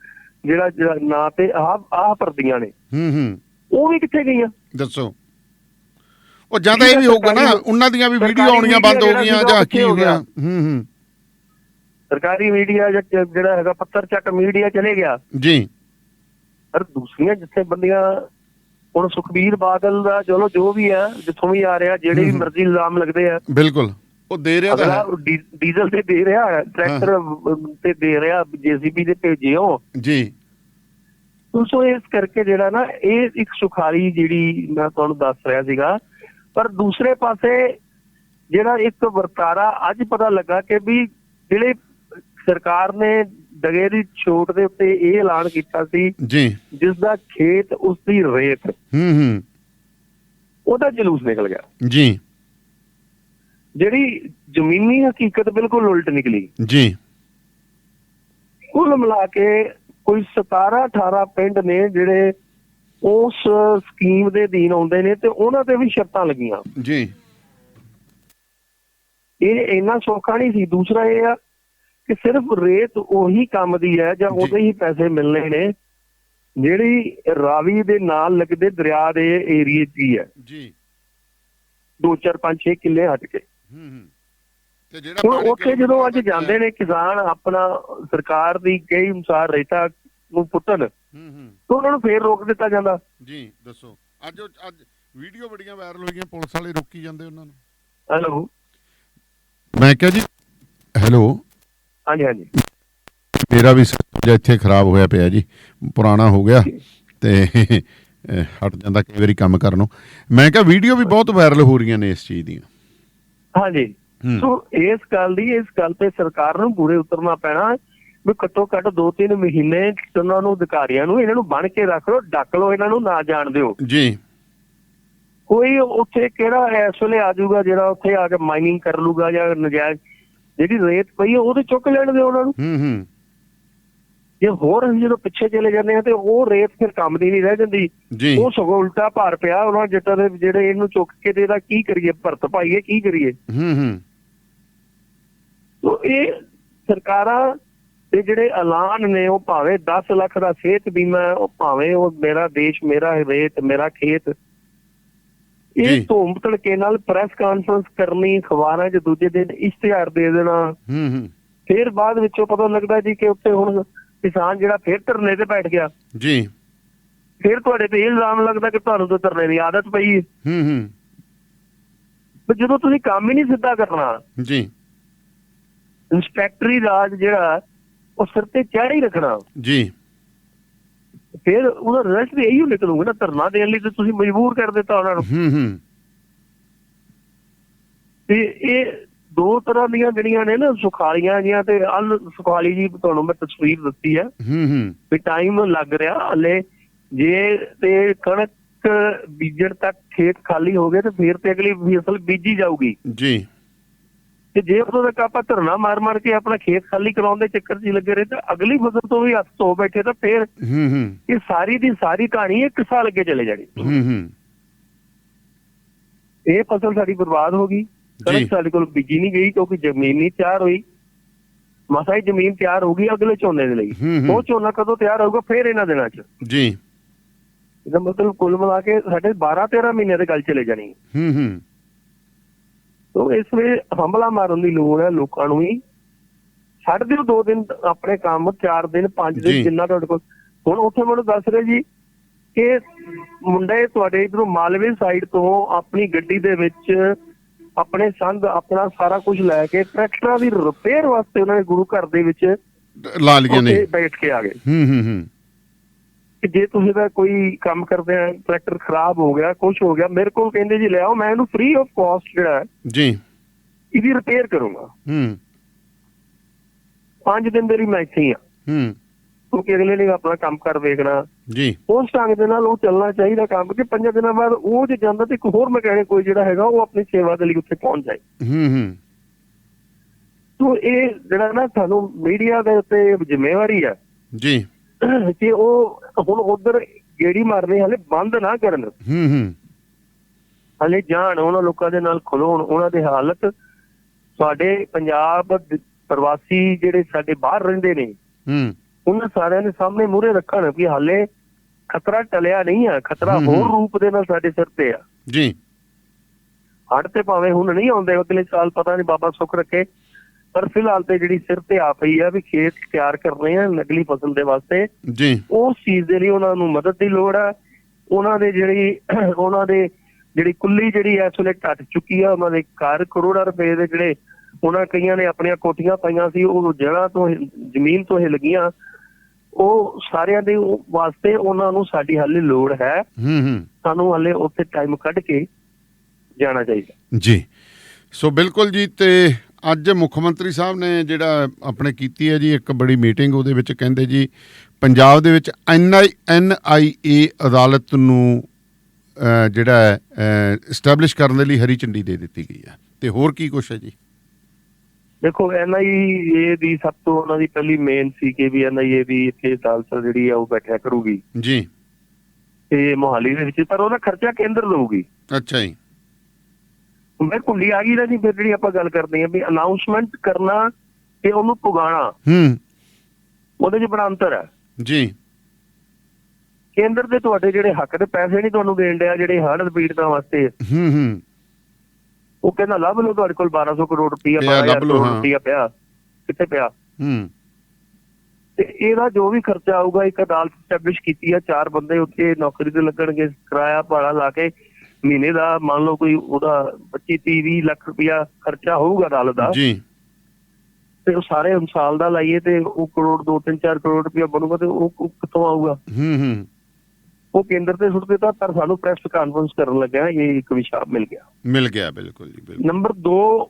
ਜਿਹੜਾ ਨਾਂ ਤੇ ਆਹ ਆਹ ਭਰਦੀਆਂ ਨੇ। ਹੂੰ ਹੂੰ। ਉਹ ਵੀ ਕਿੱਥੇ ਗਈਆਂ? ਦੱਸੋ। ਉਹ ਜਾਂ ਤਾਂ ਇਹ ਵੀ ਹੋਊਗਾ ਨਾ ਉਹਨਾਂ ਦੀਆਂ ਵੀ ਵੀਡੀਓ ਆਉਣੀਆਂ ਬੰਦ ਹੋ ਗਈਆਂ ਜਾਂ ਕੀ ਹੋ ਗਿਆ। ਹੂੰ ਹੂੰ। ਸਰਕਾਰੀ ਮੀਡੀਆ ਜਿਹੜਾ ਹੈਗਾ ਪੱਤਰ ਚੱਕ ਮੀਡੀਆ ਚਲੇ ਗਿਆ। ਜੀ। ਪਰ ਦੂਸਰੀਆਂ ਜਿੱਥੇ ਬੰਦੀਆਂ ਹੁਣ ਸੁਖਬੀਰ ਬਾਦਲ ਦਾ ਚਲੋ ਜੋ ਵੀ ਹੈ ਜਿੱਥੋਂ ਵੀ ਆ ਰਿਹਾ ਜਿਹੜੇ ਵੀ ਮਰਜ਼ੀ ਇਲਜ਼ਾਮ ਲੱਗਦੇ ਆ। ਬਿਲਕੁਲ। ਉਹ ਦੇ ਰਿਹਾ ਤਾਂ ਡੀਜ਼ਲ ਤੇ ਦੇ ਰਿਹਾ ਹੈ। ਟਰੈਕਟਰ ਤੇ ਦੇ ਰਿਹਾ ਜੀਸੀਬੀ ਦੇ ਭੇਜਿਓ ਜੀ। ਸੋ ਇਸ ਕਰਕੇ ਜਿਹੜਾ ਨਾ ਇਹ ਇੱਕ ਸੁਖਾਲੀ ਜਿਹੜੀ ਮੈਂ ਤੁਹਾਨੂੰ ਦੱਸ ਰਿਹਾ ਸੀਗਾ। ਪਰ ਦੂਸਰੇ ਪਾਸੇ ਜਿਹੜਾ ਇੱਕ ਵਰਤਾਰਾ ਅੱਜ ਪਤਾ ਲੱਗਾ ਕਿ ਵੀ ਜਿਹੜੇ ਸਰਕਾਰ ਨੇ ਦਗੇ ਦੀ ਛੋਟ ਦੇ ਉੱਤੇ ਇਹ ਐਲਾਨ ਕੀਤਾ ਸੀ ਜੀ। ਜਿਸ ਦਾ ਖੇਤ ਉਸ ਦੀ ਰੇਤ ਹੂੰ ਹੂੰ। ਉਹਦਾ ਜਲੂਸ ਨਿਕਲ ਗਿਆ। ਜੀ। ਜਿਹੜੀ ਜ਼ਮੀਨੀ ਹਕੀਕਤ ਬਿਲਕੁਲ ਉਲਟ ਨਿਕਲੀ। ਜੀ। ਕੁੱਲ ਮਿਲਾ ਕੇ ਕੋਈ 17 18 ਪਿੰਡ ਨੇ ਜਿਹੜੇ ਉਸ ਸਕੀਮ ਦੇ ਅਧੀਨ ਆਉਂਦੇ ਨੇ ਤੇ ਉਹਨਾਂ ਤੇ ਵੀ ਸ਼ਰਤਾਂ ਲੱਗੀਆਂ। ਜੀ। ਇਹ ਇੰਨਾ ਸੌਖਾ ਨਹੀਂ ਸੀ। ਦੂਸਰਾ ਇਹ ਆ ਕਿ ਸਿਰਫ ਰੇਤ ਉਹੀ ਕੰਮ ਦੀ ਹੈ ਜਾਂ। ਉਹਦੇ ਹੀ ਪੈਸੇ ਮਿਲਣੇ ਨੇ ਜਿਹੜੀ ਰਾਵੀ ਦੇ ਨਾਲ ਲੱਗਦੇ ਦਰਿਆ ਦੇ ਏਰੀਏ 'ਚ ਹੀ ਹੈ। ਜੀ। 2 4 5 6 ਕਿੱਲੇ ਹਟ ਕੇ। ਹੂੰ ਹੂੰ। ਤੇ ਜਿਹੜਾ ਉੱਥੇ ਜਦੋਂ ਅੱਜ ਜਾਂਦੇ ਨੇ ਕਿਸਾਨ ਆਪਣਾ ਸਰਕਾਰ ਦੀ ਕਈ ਅਨੁਸਾਰ ਰੇਤਾ ਨੂੰ ਪੁੱਟਣ ਹੂੰ ਹੂੰ। ਤਾਂ ਉਹਨਾਂ ਨੂੰ ਫੇਰ ਰੋਕ ਦਿੱਤਾ ਜਾਂਦਾ। ਜੀ ਦੱਸੋ। ਅੱਜ ਅੱਜ ਵੀਡੀਓ ਬੜੀਆਂ ਵਾਇਰਲ ਹੋਈਆਂ ਪੁਲਿਸ ਵਾਲੇ ਰੋਕੀ ਜਾਂਦੇ ਉਹਨਾਂ ਨੂੰ। ਹੈਲੋ। ਮੈਂ ਕਿਹਾ ਜੀ ਹੈਲੋ। ਹਾਂਜੀ ਹਾਂਜੀ। ਮੇਰਾ ਵੀ ਜਿਹਾ ਇੱਥੇ ਖਰਾਬ ਹੋਇਆ ਪਿਆ ਜੀ। ਪੁਰਾਣਾ ਹੋ ਗਿਆ ਤੇ ਹਟ ਜਾਂਦਾ ਕਈ ਵਾਰੀ ਕੰਮ ਕਰਨੋਂ ਮੈਂ ਕਿਹਾ ਵੀਡੀਓ ਵੀ ਬਹੁਤ ਵਾਇਰਲ ਹੋ ਰਹੀਆਂ ਨੇ ਇਸ ਚੀਜ਼ ਦੀਆਂ। ਹਾਂਜੀ। ਸੋ ਇਸ ਗੱਲ ਦੀ ਇਸ ਗੱਲ ਤੇ ਸਰਕਾਰ ਨੂੰ ਪੂਰੇ ਉਤਰਨਾ ਪੈਣਾ ਵੀ ਘੱਟੋ ਘੱਟ 2-3 ਮਹੀਨੇ ਉਹਨਾਂ ਨੂੰ ਅਧਿਕਾਰੀਆਂ ਨੂੰ ਇਹਨਾਂ ਨੂੰ ਬਣ ਕੇ ਰੱਖ ਲਓ ਡੱਕ ਲਓ ਇਹਨਾਂ ਨੂੰ ਨਾ ਜਾਣ ਦਿਓ। ਜੀ। ਕੋਈ ਉੱਥੇ ਕਿਹੜਾ ਇਸ ਵੇਲੇ ਆ ਜਾਊਗਾ ਜਿਹੜਾ ਉੱਥੇ ਆ ਕੇ ਮਾਈਨਿੰਗ ਕਰ ਲੂਗਾ ਜਾਂ ਨਜਾਇਜ਼ ਜਿਹੜੀ ਰੇਤ ਪਈ ਹੈ ਉਹਦੇ ਚੁੱਕ ਲੈਣ ਦਿਓ ਉਹਨਾਂ ਨੂੰ। ਹੂੰ ਹੂੰ। ਜੇ ਹੋਰ ਅਸੀਂ ਜਦੋਂ ਪਿੱਛੇ ਚਲੇ ਜਾਂਦੇ ਆ ਤੇ ਉਹ ਰੇਤ ਫਿਰ ਕੰਮ ਦੀ ਨਹੀਂ ਰਹਿ ਜਾਂਦੀ। ਉਹ ਸਗੋਂ ਉਲਟਾ ਭਾਰ ਪਿਆ ਉਹਨਾਂ ਜੱਟਾਂ ਦੇ ਜਿਹੜੇ ਇਹਨੂੰ ਚੁੱਕ ਕੇ ਤੇ ਇਹਦਾ ਕੀ ਕਰੀਏ ਭਰਤ ਪਾਈਏ ਕੀ ਕਰੀਏ? ਹੂੰ ਹੂੰ। ਤੋ ਇਹ ਸਰਕਾਰਾਂ ਦੇ ਜਿਹੜੇ ਐਲਾਨ ਨੇ ਉਹ ਭਾਵੇਂ 10 ਲੱਖ ਦਾ ਸਿਹਤ ਬੀਮਾ ਉਹ ਭਾਵੇਂ ਉਹ ਮੇਰਾ ਦੇਸ਼ ਮੇਰਾ ਰੇਤ ਮੇਰਾ ਖੇਤ। ਇਹ ਧੂਮ ਧੜਕੇ ਨਾਲ ਪ੍ਰੈਸ ਕਾਨਫਰੰਸ ਕਰਨੀ ਖਬਰਾਂ 'ਚ ਦੂਜੇ ਦਿਨ ਇਸ਼ਤਿਹਾਰ ਦੇ ਦੇਣਾ। ਹੂੰ ਹੂੰ। ਫਿਰ ਬਾਅਦ ਵਿੱਚੋਂ ਪਤਾ ਲੱਗਦਾ ਜੀ ਕਿ ਉੱਥੇ ਹੁਣ ਕਿਸਾਨ ਜਿਹੜਾ ਫਿਰ ਧਰਨੇ ਤੇ ਬੈਠ ਗਿਆ। ਜੀ। ਫਿਰ ਤੁਹਾਡੇ ਤੇ ਇਲਜ਼ਾਮ ਲੱਗਦਾ ਕਿ ਤੁਹਾਨੂੰ ਤਾਂ ਧਰਨੇ ਦੀ ਆਦਤ ਪਈ ਹੈ ਹੂੰ ਹੂੰ। ਪਰ ਜਦੋਂ ਤੁਸੀਂ ਕੰਮ ਹੀ ਨਹੀਂ ਸਿੱਧਾ ਕਰਨਾ ਜੀ। ਇਨਸਪੈਕਟਰੀ ਰਾਜ ਜਿਹੜਾ ਉਹ ਸਿਰ ਤੇ ਚਾੜ ਹੀ ਰੱਖਣਾ। ਜੀ। ਫਿਰ ਉਹਦਾ ਰਿਜ਼ਲਟ ਵੀ ਇਹੀ ਨਿਕਲੂਗਾ ਨਾ ਧਰਨਾ ਦੇਣ ਲਈ ਤੇ ਤੁਸੀਂ ਮਜਬੂਰ ਕਰ ਦਿੱਤਾ ਉਹਨਾਂ ਨੂੰ। ਹੂੰ ਹੂੰ। ਤੇ ਇਹ ਦੋ ਤਰ੍ਹਾਂ ਦੀਆਂ ਜਿਹੜੀਆਂ ਨੇ ਨਾ ਸੁਖਾਲੀਆਂ ਜੀਆਂ ਤੇ ਅਲ ਸੁਖਾਲੀ ਜੀ ਤੁਹਾਨੂੰ ਮੈਂ ਤਸਵੀਰ ਦਿੱਤੀ ਹੈ। ਹੂੰ ਹੂੰ। ਵੀ ਟਾਈਮ ਲੱਗ ਰਿਹਾ ਹਲੇ ਜੇ ਤੇ ਕਣਕ ਬੀਜਣ ਤੱਕ ਖੇਤ ਖਾਲੀ ਹੋ ਗਏ ਤੇ ਫਿਰ ਤੇ ਅਗਲੀ ਫਸਲ ਬੀਜੀ ਜਾਊਗੀ। ਜੀ। ਤੇ ਜੇ ਉਦੋਂ ਤੱਕ ਆਪਾਂ ਧਰਨਾ ਮਾਰ ਮਾਰ ਕੇ ਆਪਣਾ ਖੇਤ ਖਾਲੀ ਕਰਾਉਣ ਦੇ ਚੱਕਰ 'ਚ ਲੱਗੇ ਰਹੇ ਤਾਂ ਅਗਲੀ ਫਸਲ ਤੋਂ ਵੀ ਹੱਥ ਧੋ ਬੈਠੇ ਤਾਂ ਫਿਰ ਹੂੰ ਹੂੰ। ਇਹ ਸਾਰੀ ਦੀ ਸਾਰੀ ਕਹਾਣੀ ਇੱਕ ਸਾਲ ਅੱਗੇ ਚਲੇ ਜਾਣੀ। ਹੂੰ ਹੂੰ। ਇਹ ਫਸਲ ਸਾਡੀ ਬਰਬਾਦ ਹੋ ਗਈ। ਕਣਕ ਸਾਡੇ ਕੋਲ ਬੀਜੀ ਨਹੀਂ ਗਈ ਕਿਉਂਕਿ ਜ਼ਮੀਨ ਨਹੀਂ ਤਿਆਰ ਹੋਈ। ਮਸਾ ਹੀ ਜ਼ਮੀਨ ਤਿਆਰ ਹੋ ਗਈ ਅਗਲੇ ਝੋਨੇ ਦੇ ਲਈ। ਉਹ ਝੋਨਾ ਕਦੋਂ ਤਿਆਰ ਹੋਊਗਾ ਫਿਰ ਇਹਨਾਂ ਦਿਨਾਂ 'ਚ। ਜੀ। ਇਹਦਾ ਮਤਲਬ ਕੁੱਲ ਮਿਲਾ ਕੇ ਸਾਡੇ 12 13 ਮਹੀਨੇ ਦੇ ਗੱਲ ਚਲੇ ਜਾਣੀ। ਹੂੰ ਹੂੰ। ਤੋਂ ਇਸ ਵੇਲੇ ਹਮਲਾ ਮਾਰਨ ਦੀ ਲੋੜ ਹੈ ਲੋਕਾਂ ਨੂੰ ਹੀ। ਛੱਡ ਦਿਓ ਦੋ ਦਿਨ ਆਪਣੇ ਕੰਮ ਚਾਰ ਦਿਨ ਪੰਜ ਜੀ। ਦਿਨ ਜਿੰਨਾ ਤੁਹਾਡੇ ਕੋਲ। ਹੁਣ ਉੱਥੇ ਮੈਨੂੰ ਦੱਸ ਰਹੇ ਜੀ ਕਿ ਮੁੰਡੇ ਤੁਹਾਡੇ ਇਧਰੋਂ ਮਾਲਵੇ ਸਾਈਡ ਤੋਂ ਆਪਣੀ ਗੱਡੀ ਦੇ ਵਿੱਚ ਆਪਣੇ ਸੰਦ ਆਪਣਾ ਸਾਰਾ ਕੁਝ ਲੈ ਕੇ ਟਰੈਕਟਰਾਂ ਦੀ ਰਿਪੇਅਰ ਵਾਸਤੇ ਉਹਨਾਂ ਨੇ ਗੁਰੂ ਘਰ ਦੇ ਵਿੱਚ ਲਾ ਨੇ। ਬੈਠ ਕੇ ਆ ਗਏ। ਹੂੰ ਹੂੰ ਹੂੰ। ਕਿ ਜੇ ਤੁਸੀਂ ਦਾ ਕੋਈ ਕੰਮ ਕਰਦੇ ਆ ਟਰੈਕਟਰ ਖਰਾਬ ਹੋ ਗਿਆ ਕੁਝ ਹੋ ਗਿਆ ਮੇਰੇ ਕੋਲ ਕਹਿੰਦੇ ਜੀ ਲੈ ਆਓ ਮੈਂ ਇਹਨੂੰ ਫ੍ਰੀ ਆਫ ਕਾਸਟ ਜਿਹੜਾ ਹੈ, ਜੀ। ਇਹਦੀ ਰਿਪੇਅਰ ਕਰੂੰਗਾ। ਹੂੰ। ਪੰਜ ਦਿਨ ਦੇ ਲਈ ਮੈਂ ਇੱਥੇ ਹੀ ਆ। ਹੂੰ। ਕਿਉਂਕਿ ਅਗਲੇ ਨੇ ਆਪਣਾ ਕੰਮ ਕਰ ਵੇਖਣਾ। ਜੀ। ਉਸ ਢੰਗ ਦੇ ਨਾਲ ਉਹ ਚੱਲਣਾ ਚਾਹੀਦਾ ਕੰਮ ਕਿ ਪੰਜਾਂ ਦਿਨਾਂ ਬਾਅਦ ਉਹ ਜੇ ਜਾਂਦਾ ਤੇ ਇੱਕ ਹੋਰ ਮਕੈਨਿਕ ਕੋਈ ਜਿਹੜਾ ਹੈਗਾ ਉਹ ਆਪਣੀ ਸੇਵਾ ਦੇ ਲਈ ਉੱਥੇ ਪਹੁੰਚ ਜਾਏ। ਹੂੰ ਹੂੰ। ਤੋ ਇਹ ਜਿਹੜਾ ਨਾ ਸਾਨੂੰ ਮੀਡੀਆ ਦੇ ਉੱਤੇ ਜ਼ਿੰਮੇਵਾਰੀ ਹੈ ਜੀ। ਕਿ ਉਹ ਹੁਣ ਉਧਰ ਗੇੜੀ ਮਾਰਨੇ ਹਲੇ ਬੰਦ ਨਾ ਕਰਨ। ਹੂੰ ਹੂੰ। ਹਲੇ ਜਾਣ ਉਹਨਾਂ ਲੋਕਾਂ ਦੇ ਨਾਲ ਖਲੋਣ ਉਹਨਾਂ ਦੀ ਹਾਲਤ। ਸਾਡੇ ਪੰਜਾਬ ਪ੍ਰਵਾਸੀ ਜਿਹੜੇ ਸਾਡੇ ਬਾਹਰ ਰਹਿੰਦੇ ਨੇ ਹੂੰ। ਉਹਨਾਂ ਸਾਰਿਆਂ ਦੇ ਸਾਹਮਣੇ ਮੂਹਰੇ ਰੱਖਣ ਕਿ ਹਾਲੇ ਖਤਰਾ ਟਲਿਆ ਨਹੀਂ ਆ ਖਤਰਾ ਹੋਰ। ਰੂਪ ਦੇ ਨਾਲ ਸਾਡੇ ਸਿਰ ਤੇ ਆ। ਜੀ। ਹੜ ਤੇ ਭਾਵੇਂ ਹੁਣ ਨਹੀਂ ਆਉਂਦੇ ਅਗਲੇ ਸਾਲ ਪਤਾ ਨਹੀਂ ਬਾਬਾ ਸੁੱਖ ਰੱਖੇ। ਪਰ ਫਿਲਹਾਲ ਤੇ ਜਿਹੜੀ ਸਿਰ ਤੇ ਆ ਪਈ ਆ ਵੀ ਖੇਤ ਤਿਆਰ ਕਰਨੇ ਆ ਨਕਲੀ ਫਸਲ ਦੇ ਵਾਸਤੇ ਜੀ। ਉਸ ਚੀਜ਼ ਦੇ ਲਈ ਉਹਨਾਂ ਨੂੰ ਮਦਦ ਦੀ ਲੋੜ ਆ। ਉਹਨਾਂ ਦੇ ਜਿਹੜੀ ਉਹਨਾਂ ਦੇ ਜਿਹੜੀ ਕੁੱਲੀ ਜਿਹੜੀ ਇਸ ਵੇਲੇ ਟੱਟ ਚੁੱਕੀ ਆ ਉਹਨਾਂ ਦੇ ਘਰ ਕਰੋੜਾਂ ਰੁਪਏ ਦੇ ਜਿਹੜੇ ਉਹਨਾਂ ਕਈਆਂ ਨੇ ਆਪਣੀਆਂ ਕੋਠੀਆਂ ਪਾਈਆਂ ਸੀ ਉਹ ਜਗ੍ਹਾ ਤੋਂ ਹਿ- ਜ਼ਮੀਨ ਤੋਂ ਹਿੱਲ ਗਈਆਂ। ਉਹ ਸਾਰਿਆਂ ਦੇ ਵਾਸਤੇ ਉਹਨਾਂ ਨੂੰ ਸਾਡੀ ਹਾਲੇ ਲੋੜ ਹੈ। ਹੂੰ ਹੂੰ। ਸਾਨੂੰ ਹਾਲੇ ਉੱਥੇ ਟਾਈਮ ਕੱਢ ਕੇ ਜਾਣਾ ਚਾਹੀਦਾ। ਜੀ। ਸੋ ਬਿਲਕੁਲ ਜੀ ਤੇ ਅੱਜ ਮੁੱਖ ਮੰਤਰੀ ਸਾਹਿਬ ਨੇ ਜਿਹੜਾ ਆਪਣੇ ਕੀਤੀ ਹੈ ਜੀ ਇੱਕ ਬੜੀ ਮੀਟਿੰਗ ਉਹਦੇ ਵਿੱਚ ਕਹਿੰਦੇ ਜੀ ਪੰਜਾਬ ਦੇ ਵਿੱਚ ਐਨ ਆਈ ਐਨ ਆਈ ਏ ਅਦਾਲਤ ਨੂੰ ਜਿਹੜਾ ਐਸਟੈਬਲਿਸ਼ ਕਰਨ ਦੇ ਲਈ ਹਰੀ ਝੰਡੀ ਦੇ ਦਿੱਤੀ ਗਈ ਹੈ। ਤੇ ਹੋਰ ਕੀ ਕੁਛ ਹੈ ਜੀ? ਦੇਖੋ ਐਨਆਈਏ ਦੀ ਸਭ ਤੋਂ ਉਹਨਾਂ ਦੀ ਪਹਿਲੀ ਮੇਨ ਸੀ ਕਿ ਵੀ ਐਨਆਈਏ ਦੀ ਇੱਥੇ ਅਦਾਲਤ ਜਿਹੜੀ ਆ ਉਹ ਬੈਠਿਆ ਕਰੂਗੀ। ਜੀ। ਤੇ ਮੋਹਾਲੀ ਦੇ ਵਿੱਚ ਪਰ ਉਹਦਾ ਖਰਚਾ ਕੇਂਦਰ ਲਊਗੀ। ਅੱਛਾ ਜੀ। ਮੈਂ ਕੁੰਡੀ ਆ ਗਈ ਨਾ ਜੀ ਫਿਰ ਜਿਹੜੀ ਆਪਾਂ ਗੱਲ ਕਰਦੇ ਆਂ ਵੀ ਅਨਾਉਂਸਮੈਂਟ ਕਰਨਾ ਤੇ ਉਹਨੂੰ ਪੁਗਾਣਾ। ਹੂੰ। ਉਹਦੇ 'ਚ ਬੜਾ ਅੰਤਰ ਹੈ। ਜੀ। ਕੇਂਦਰ ਦੇ ਤੁਹਾਡੇ ਜਿਹੜੇ ਹੱਕ ਦੇ ਪੈਸੇ ਨਹੀਂ ਤੁਹਾਨੂੰ ਦੇਣ ਡਿਆ ਜਿਹੜੇ ਹੜ੍ਹ ਪੀੜਤਾਂ ਵਾਸਤੇ। ਹੂੰ ਹੂੰ। ਉਹ ਕਹਿੰਦਾ ਲੱਭ ਲਓ ਤੁਹਾਡੇ ਕੋਲ 1200 ਕਰੋੜ ਰੁਪਈਆ ਪਿਆ, 12000 ਲੱਭ ਲਓ, ਕਰੋੜ। ਰੁਪਈਆ ਪਿਆ। ਕਿੱਥੇ ਪਿਆ? ਹੂੰ। ਤੇ ਇਹਦਾ ਜੋ ਵੀ ਖਰਚਾ ਆਊਗਾ ਇੱਕ ਅਦਾਲਤ ਸਟੈਬਲਿਸ਼ ਕੀਤੀ ਆ ਚਾਰ ਬੰਦੇ ਉੱਥੇ ਨੌਕਰੀ ਤੇ ਲੱਗਣਗੇ ਕਿਰਾਇਆ ਭਾੜਾ ਲਾ ਕੇ। ਮਹੀਨੇ ਦਾ ਮੰਨ ਲਓ ਕੋਈ ਉਹਦਾ 25 30 20 ਲੱਖ ਰੁਪਇਆ ਖਰਚਾ ਹੋਊਗਾ ਅਦਾਲਤ ਦਾ। ਜੀ। ਤੇ ਉਹ ਸਾਰੇ ਸਾਲ ਦਾ ਲਾਈਏ ਤੇ ਉਹ ਕਰੋੜ 2 3 4 ਕਰੋੜ ਰੁਪਇਆ ਬਣੂਗਾ ਤੇ ਉਹ ਉਹ ਕਿੱਥੋਂ ਆਊਗਾ? ਹੂੰ ਹੂੰ। ਉਹ ਕੇਂਦਰ ਤੇ ਸੁੱਟ ਦਿੱਤਾ ਪਰ ਸਾਨੂੰ ਪ੍ਰੈਸ ਕਾਨਫਰੰਸ ਕਰਨ ਲੱਗਿਆ ਇਹ ਇੱਕ ਵਿਸ਼ਾ ਮਿਲ ਗਿਆ। ਮਿਲ ਗਿਆ ਬਿਲਕੁਲ ਜੀ ਬਿਲਕੁਲ। ਨੰਬਰ 2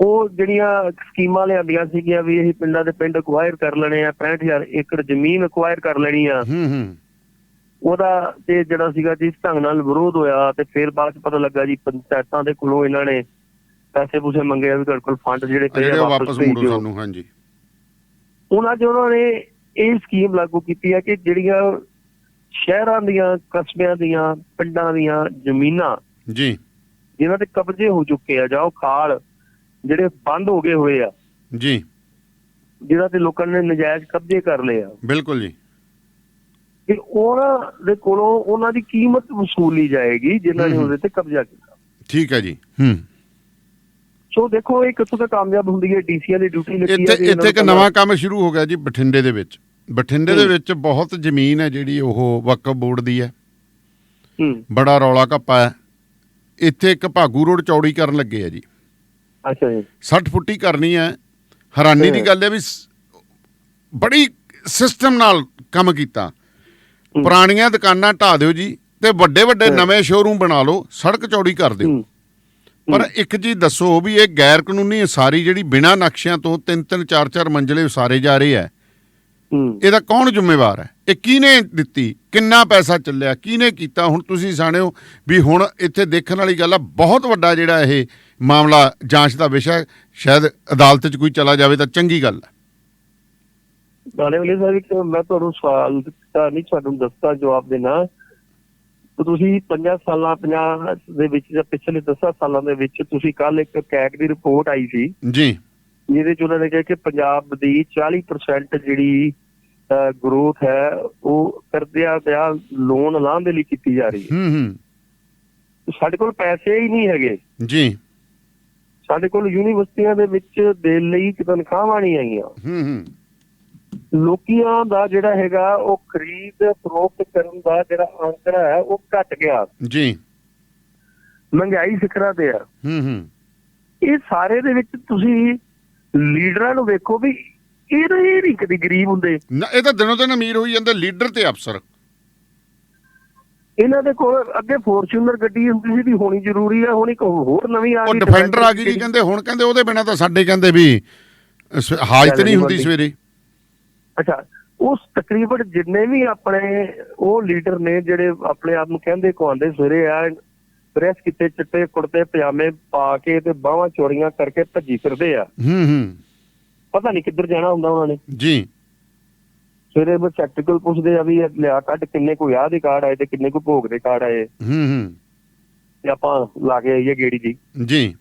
ਉਹ ਜਿਹੜੀਆਂ ਸਕੀਮਾਂ ਲਿਆਂਦੀਆਂ ਸੀਗੀਆਂ ਵੀ ਇਹ ਪਿੰਡਾਂ ਦੇ ਪਿੰਡ ਅਕਵਾਇਰ ਕਰ ਲੈਣੇ ਆ 65000 ਏਕੜ ਜ਼ਮੀਨ ਅਕਵਾਇਰ ਕਰ ਲੈਣੀ ਆ। ਹੂੰ ਹੂੰ। ਉਹਦਾ ਤੇ ਜਿਹੜਾ ਸੀਗਾ ਜਿਸ ਢੰਗ ਨਾਲ ਵਿਰੋਧ ਹੋਇਆ ਤੇ ਫਿਰ ਬਾਅਦ ਚ ਪਤਾ ਲੱਗਾ ਜੀ ਪੰਚਾਇਤਾਂ ਦੇ ਕੋਲੋਂ ਇਹਨਾਂ ਨੇ ਪੈਸੇ ਪੂਸੇ ਮੰਗੇ ਆ ਵੀ ਤੁਹਾਡੇ ਕੋਲ ਫੰਡ ਜਿਹੜੇ ਪਏ ਆ ਵਾਪਸ ਮੋੜੋ। ਸਾਨੂੰ ਹਾਂਜੀ। ਉਹਨਾਂ 'ਚ ਉਹਨਾਂ ਨੇ ਇਹ ਸਕੀਮ ਲਾਗੂ ਕੀਤੀ ਹੈ ਕਿ ਜਿਹੜੀਆਂ ਸ਼ਹਿਰਾਂ ਦੀਆਂ ਕਸਬਿਆਂ ਦੀਆਂ ਪਿੰਡਾਂ ਦੀਆਂ ਜ਼ਮੀਨਾਂ ਜੀ। ਜਿਨ੍ਹਾਂ ਤੇ ਕਬਜ਼ੇ ਹੋ ਚੁੱਕੇ ਆ ਜਾਂ ਉਹ ਖਾਲ ਜਿਹੜੇ ਬੰਦ ਹੋ ਗਏ ਹੋਏ ਆ ਜੀ। ਜਿਹਨਾਂ ਤੇ ਲੋਕਾਂ ਨੇ ਨਜਾਇਜ਼ ਕਬਜ਼ੇ ਕਰ ਲਏ ਆ। ਬਿਲਕੁਲ ਜੀ। ਕਿ ਉਹਨਾਂ ਦੇ ਕੋਲੋਂ ਉਹਨਾਂ ਦੀ ਕੀਮਤ ਵਸੂਲੀ ਜਾਏਗੀ ਜਿਨ੍ਹਾਂ ਨੇ। ਉਹਦੇ ਤੇ ਕਬਜ਼ਾ ਕੀਤਾ। ਠੀਕ ਹੈ ਜੀ। ਹੂੰ। ਸੋ ਦੇਖੋ ਇਹ ਕਿੱਥੋਂ ਤੱਕ ਕਾਮਯਾਬ ਹੁੰਦੀ ਹੈ ਡੀਸੀਆਂ ਦੀ ਡਿਊਟੀ ਲੱਗੀ ਇੱਥੇ ਹੈ ਇਹਨਾਂ ਇੱਥੇ ਇੱਕ ਨਵਾਂ ਕੰਮ ਸ਼ੁਰੂ ਹੋ ਗਿਆ ਜੀ ਬਠਿੰਡੇ ਦੇ ਵਿੱਚ। ਬਠਿੰਡੇ ਦੇ। ਵਿੱਚ ਬਹੁਤ ਜ਼ਮੀਨ ਹੈ ਜਿਹੜੀ ਉਹ ਵਕਫ ਬੋਰਡ ਦੀ ਹੈ। ਹੂੰ। ਬੜਾ ਰੌਲਾ ਕੱਪਾ ਹੈ। ਇੱਥੇ ਇੱਕ ਭਾਗੂ ਰੋਡ ਚੌੜੀ ਕਰਨ ਲੱਗੇ ਆ ਜੀ। ਅੱਛਾ ਜੀ। 60 ਫੁੱਟੀ ਕਰਨੀ ਹੈ। ਹੈਰਾਨੀ ਦੀ। ਗੱਲ ਹੈ ਵੀ ਬੜੀ ਸਿਸਟਮ ਨਾਲ ਕੰਮ ਕੀਤਾ। ਪੁਰਾਣੀਆਂ ਦੁਕਾਨਾਂ ਢਾ ਦਿਓ ਜੀ ਤੇ ਵੱਡੇ ਵੱਡੇ। ਨਵੇਂ ਸ਼ੋਰੂਮ ਬਣਾ ਲਓ ਸੜਕ ਚੌੜੀ ਕਰ ਦਿਓ। ਪਰ ਇੱਕ ਚੀਜ਼ ਦੱਸੋ ਵੀ ਇਹ ਗੈਰ ਕਾਨੂੰਨੀ ਉਸਾਰੀ ਜਿਹੜੀ ਬਿਨਾਂ ਨਕਸ਼ਿਆਂ ਤੋਂ ਤਿੰਨ ਤਿੰਨ ਚਾਰ ਚਾਰ ਮੰਜ਼ਲੇ ਉਸਾਰੇ ਜਾ ਰਹੇ ਹੂੰ ਇਹਦਾ ਕੌਣ ਜ਼ਿੰਮੇਵਾਰ ਹੈ? ਇਹ ਕਿਹਨੇ ਦਿੱਤੀ? ਕਿੰਨਾ ਪੈਸਾ ਚੱਲਿਆ? ਕਿਹਨੇ ਕੀਤਾ? ਹੁਣ ਤੁਸੀਂ ਜਾਣਿਓ ਵੀ ਹੁਣ ਇੱਥੇ ਦੇਖਣ ਵਾਲੀ ਗੱਲ ਆ ਬਹੁਤ ਵੱਡਾ ਜਿਹੜਾ ਇਹ ਮਾਮਲਾ ਜਾਂਚ ਦਾ ਵਿਸ਼ਾ। ਸ਼ਾਇਦ ਅਦਾਲਤ 'ਚ ਕੋਈ ਚਲਾ ਜਾਵੇ ਤਾਂ ਚੰਗੀ ਗੱਲ ਹੈ। ਗਾਣੇ ਵਾਲੇ ਸਾਹਿਬ ਇੱਕ ਮੈਂ ਤੁਹਾਨੂੰ ਸਵਾਲ ਦਿੱਤਾ ਨਹੀਂ ਤੁਹਾਨੂੰ ਦੱਸਦਾ ਜਵਾਬ ਦੇਣਾ। ਤੁਸੀਂ 50 ਸਾਲਾਂ 50 ਦੇ ਵਿੱਚ ਜਾਂ ਪਿਛਲੇ 10 ਸਾਲਾਂ ਦੇ ਵਿੱਚ ਤੁਸੀਂ ਕੱਲ ਇੱਕ ਕੈਗ ਦੀ ਰਿਪੋਰਟ ਆਈ ਸੀ। ਜੀ। ਜਿਹਦੇ ਚ ਉਹਨਾਂ ਨੇ ਕਿਹਾ ਕਿ ਪੰਜਾਬ ਦੀ 40% ਜਿਹੜੀ ਗਰੋਥ ਹੈ ਉਹ ਕਰਜ਼ਿਆਂ ਦਾ ਲੋਨ ਲਾਉਣ ਦੇ ਲਈ ਕੀਤੀ ਜਾ ਰਹੀ ਹੈ। ਹੂੰ ਹੂੰ। ਸਾਡੇ ਕੋਲ ਪੈਸੇ ਹੀ ਨਹੀਂ ਹੈਗੇ। ਜੀ। ਸਾਡੇ ਕੋਲ ਯੂਨੀਵਰਸਿਟੀਆਂ ਦੇ ਵਿੱਚ ਦੇ ਲਈ ਤਨਖਾਹਾਂ ਨਹੀਂ ਆਈਆਂ। ਹੂੰ ਹੂੰ। ਲੋਕੀਆਂ ਦਾ ਜਿਹੜਾ ਹੈਗਾ ਉਹ ਖਰੀਦ ਫਰੋਖਤ ਕਰਨ ਦਾ ਜਿਹੜਾ ਅੰਕੜਾ ਹੈ ਉਹ ਘਟ ਗਿਆ। ਜੀ। ਮਹਿੰਗਾਈ ਸਿਖਰਾਂ ਤੇ ਆ। ਹੂੰ ਹੂੰ। ਇਹ ਸਾਰੇ ਦੇ ਵਿੱਚ ਤੁਸੀਂ ਲੀਡਰਾਂ ਨੂੰ ਵੇਖੋ ਵੀ ਇਹ ਇਹ ਨਹੀਂ ਕਦੀ ਗਰੀਬ ਹੁੰਦੇ। ਨਾ ਇਹ ਤਾਂ ਦਿਨੋਂ ਦਿਨ ਅਮੀਰ ਹੋਈ ਜਾਂਦੇ ਲੀਡਰ ਤੇ ਅਫਸਰ। ਇਹਨਾਂ ਦੇ ਕੋਲ ਅੱਗੇ ਫੋਰਚੂਨਰ ਗੱਡੀ ਹੁੰਦੀ ਸੀ ਵੀ ਹੋਣੀ ਜ਼ਰੂਰੀ ਆ ਹੁਣ ਇੱਕ ਹੋਰ ਨਵੀਂ ਆ ਉਹ ਗਈ ਡਿਫੈਂਡਰ ਆ ਗਈ ਜੀ ਕਹਿੰਦੇ ਹੁਣ ਕਹਿੰਦੇ ਉਹਦੇ ਬਿਨਾ ਤਾਂ ਸਾਡੇ ਕਹਿੰਦੇ ਵੀ ਹਾਜ਼ਤ ਨਹੀਂ ਹੁੰਦੀ ਸਵੇਰੇ। ਅੱਛਾ ਉਸ ਤਕਰੀਬਨ ਜਿੰਨੇ ਵੀ ਆਪਣੇ ਉਹ ਲੀਡਰ ਨੇ ਜਿਹੜੇ ਆਪਣੇ ਆਪ ਨੂੰ ਕਹਿੰਦੇ ਕਹਾਉਂਦੇ ਸਵੇਰੇ ਆ ਪ੍ਰੈਸ ਕੀਤੇ ਚਿੱਟੇ ਕੁੜਤੇ ਪਜਾਮੇ ਪਾ ਕੇ ਤੇ ਬਾਹਾਂ ਚੋੜੀਆਂ ਕਰਕੇ ਭੱਜੀ ਫਿਰਦੇ ਆ। ਹੂੰ ਹੂੰ। ਪਤਾ ਨਹੀਂ ਕਿੱਧਰ ਜਾਣਾ ਹੁੰਦਾ ਉਹਨਾਂ ਨੇ। ਜੀ। ਸਵੇਰੇ ਉਹ ਪ੍ਰੈਕਟੀਕਲ ਪੁੱਛਦੇ ਆ ਵੀ ਇਹ ਲਿਆ ਕੱਢ ਕਿੰਨੇ ਕੋਈ ਆਹ ਦੇ ਕਾਰਡ ਆਏ ਤੇ ਕਿੰਨੇ ਕੋਈ ਭੋਗ ਦੇ ਕਾਰਡ ਆਏ। ਹੂੰ ਹੂੰ। ਤੇ ਆਪਾਂ ਲਾ ਕੇ ਆਈਏ ਗੇੜੀ ਜੀ। ਜੀ।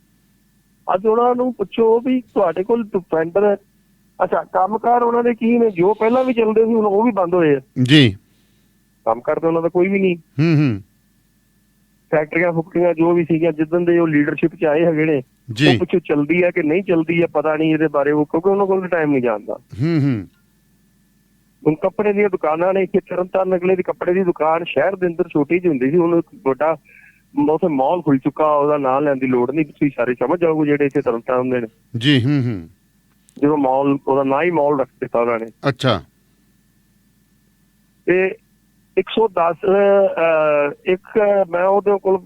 ਅੱਜ ਉਹਨਾਂ ਨੂੰ ਪੁੱਛੋ ਵੀ ਤੁਹਾਡੇ ਕੋਲ ਡਿਫੈਂਡਰ ਅੱਛਾ ਕੰਮਕਾਰ ਉਹਨਾਂ ਦੇ ਕੀ ਨੇ? ਜੋ ਪਹਿਲਾਂ ਵੀ ਚੱਲਦੇ ਸੀ ਹੁਣ ਉਹ ਵੀ ਬੰਦ ਹੋਏ ਆ। ਜੀ। ਕੰਮਕਾਰ ਤਾਂ ਉਹਨਾਂ ਦਾ ਕੋਈ ਵੀ ਨਹੀਂ। ਹੂੰ ਹੂੰ। ਫੈਕਟਰੀਆਂ ਫੁਕਟਰੀਆਂ ਜੋ ਵੀ ਸੀਗੀਆਂ ਜਿੱਦਣ ਦੇ ਉਹ ਲੀਡਰਸ਼ਿਪ 'ਚ ਆਏ ਹੈਗੇ ਨੇ ਜੀ। ਉਹ ਪਿੱਛੇ ਚੱਲਦੀ ਹੈ ਕਿ ਨਹੀਂ ਚੱਲਦੀ ਹੈ ਪਤਾ ਨਹੀਂ ਇਹਦੇ ਬਾਰੇ ਉਹ ਕਿਉਂਕਿ ਉਹਨਾਂ ਕੋਲ ਟਾਈਮ ਨਹੀਂ ਜਾਣਦਾ। ਹੂੰ ਹੂੰ। ਹੁਣ ਕੱਪੜੇ ਦੀਆਂ ਦੁਕਾਨਾਂ ਨੇ ਇੱਥੇ ਤਰਨਤਾਰਨ ਅਗਲੇ ਦੀ ਕੱਪੜੇ ਦੀ ਦੁਕਾਨ ਸ਼ਹਿਰ ਦੇ ਅੰਦਰ ਛੋਟੀ ਜਿਹੀ ਹੁੰਦੀ ਸੀ ਹੁਣ ਵੱਡਾ ਉੱਥੇ ਮਾਲ ਖੁੱਲ ਚੁੱਕਾ ਉਹਦਾ ਨਾਂ ਲੈਣ ਦੀ ਲੋੜ ਨਹੀਂ ਤੁਸੀਂ ਸਾਰੇ ਸਮਝ ਜਾਓਗੇ ਜਿਹੜੇ ਇੱਥੇ ਤਰਨਤਾਰਨ ਦੇ ਨੇ। ਜੀ ਹੂੰ ਹੂੰ। ਜਦੋਂ ਮਾਲ ਉਹਦਾ ਨਾਂ ਹੀ ਮਾਲ ਰੱਖ ਦਿੱਤਾ ਉਹਨਾਂ ਨੇ। ਅੱਛਾ। ਤੇ 110 ਅਹ, ਇੱਕ ਮੈਂ ਉਹਦੇ ਕੋਲ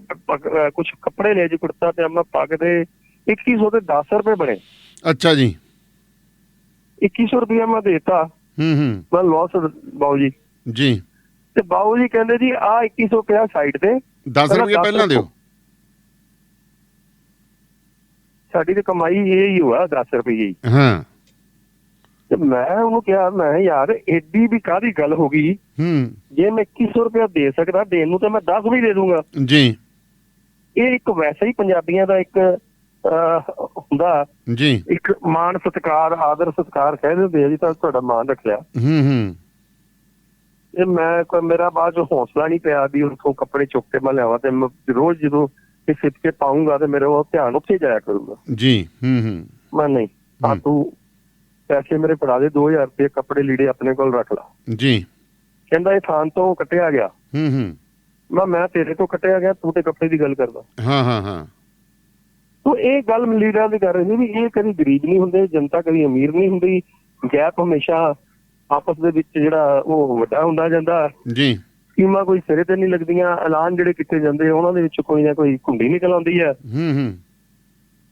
ਕੁਝ ਕੱਪੜੇ ਲਏ ਜੀ ਕੁੜਤਾ ਪਜਾਮਾ ਪਾ ਕੇ ਤੇ 2100 ਦੇ 10 ਰੁਪਏ ਬਣੇ। ਅੱਛਾ ਜੀ। 2100 ਰੁਪਏ ਮੈਂ ਦੇਤਾ। ਹੂੰ ਹੂੰ। ਮੈਂ ਲਾਸ ਬਾਊ ਜੀ। ਜੀ। ਤੇ ਬਾਊ ਜੀ ਕਹਿੰਦੇ ਜੀ ਆ 2100 ਪਿਆ ਸਾਈਡ ਤੇ। 10 ਰੁਪਏ ਪਹਿਲਾਂ ਦਿਓ। ਸਾਡੀ ਤੇ ਕਮਾਈ ਇਹ ਹੀ ਹੋਆ 10 ਰੁਪਏ ਹੀ। ਹਾਂ। ਤੇ ਮੈਂ ਉਹਨੂੰ ਕਿਹਾ ਮੈਂ ਯਾਰ ਏਡੀ ਵੀ ਕਾਦੀ ਗੱਲ ਹੋ ਗਈ? ਹੂੰ। ਜੇ ਮੈਂ 2100 ਰੁਪਏ ਦੇ ਸਕਦਾ ਦੇਣ ਨੂੰ ਤਾਂ ਮੈਂ 10 ਵੀ ਦੇ ਦੂੰਗਾ। ਜੀ। ਇਹ ਇੱਕ ਵੈਸੇ ਹੀ ਪੰਜਾਬੀਆਂ ਦਾ ਇੱਕ ਹੁੰਦਾ। ਜੀ। ਇੱਕ ਮਾਨ ਸਤਕਾਰ ਆਦਰ ਸਤਕਾਰ ਕਹਿ ਦਿੰਦੇ ਆ ਜੀ ਤਾਂ ਤੁਹਾਡਾ ਮਾਨ ਰੱਖਿਆ। ਹੂੰ ਹੂੰ। ਇਹ ਮੈਂ ਕੋਈ ਮੇਰਾ ਬਾਅਦ ਚ ਹੌਸਲਾ ਨਹੀਂ ਪਿਆ ਵੀ ਉਥੋਂ ਕੱਪੜੇ ਚੁੱਕ ਕੇ ਮੈਂ ਲਿਆਵਾਂ ਤੇ ਮੈਂ ਰੋਜ਼ ਜਦੋਂ ਇਹ ਸਿੱਟ ਕੇ ਪਾਉਂਗਾ ਤੇ ਮੇਰੇ ਉਹ ਧਿਆਨ ਉੱਥੇ ਜਾਇਆ ਕਰੂਗਾ। ਜੀ ਹੂੰ ਹੂੰ। ਮੈਂ ਨਹੀਂ ਆ। ਤੂੰ ਪੈਸੇ ਮੇਰੇ ਫੜਾ ਦੇ 2000 ਰੁਪਏ ਕੱਪੜੇ ਲੀੜੇ ਆਪਣੇ ਕੋਲ ਰੱਖ ਲਾ। ਜੀ। ਕਹਿੰਦਾ ਇਹ ਥਾਂ ਤੋਂ ਕੱਟਿਆ ਗਿਆ। ਹੂੰ ਹੂੰ। ਮੈਂ ਮੈਂ ਤੇਰੇ ਤੋਂ ਕੱਟਿਆ ਗਿਆ ਤੂੰ ਤੇ ਕੱਪੜੇ ਦੀ ਗੱਲ ਕਰਦਾ। ਹਾਂ ਹਾਂ ਹਾਂ। ਤੋ ਇਹ ਗੱਲ ਲੀਡਰਾਂ ਦੀ ਕਰ ਰਹੇ ਨੇ ਵੀ ਇਹ ਕਦੀ ਗਰੀਬ ਨਹੀਂ ਹੁੰਦੇ ਜਨਤਾ ਕਦੀ ਅਮੀਰ ਨਹੀਂ ਹੁੰਦੀ। ਗੈਪ ਹਮੇਸ਼ਾ ਆਪਸ ਦੇ ਵਿੱਚ ਜਿਹੜਾ ਉਹ ਵੱਡਾ ਹੁੰਦਾ ਜਾਂਦਾ। ਜੀ। ਸਕੀਮਾਂ ਕੋਈ ਸਿਰੇ ਤੇ ਨਹੀਂ ਲੱਗਦੀਆਂ ਐਲਾਨ ਜਿਹੜੇ ਕੀਤੇ ਜਾਂਦੇ ਉਹਨਾਂ ਦੇ ਵਿੱਚ ਕੋਈ ਨਾ ਕੋਈ ਕੁੰਡੀ ਨਿਕਲ ਆਉਂਦੀ ਹੈ ਹੂੰ ਹੂੰ।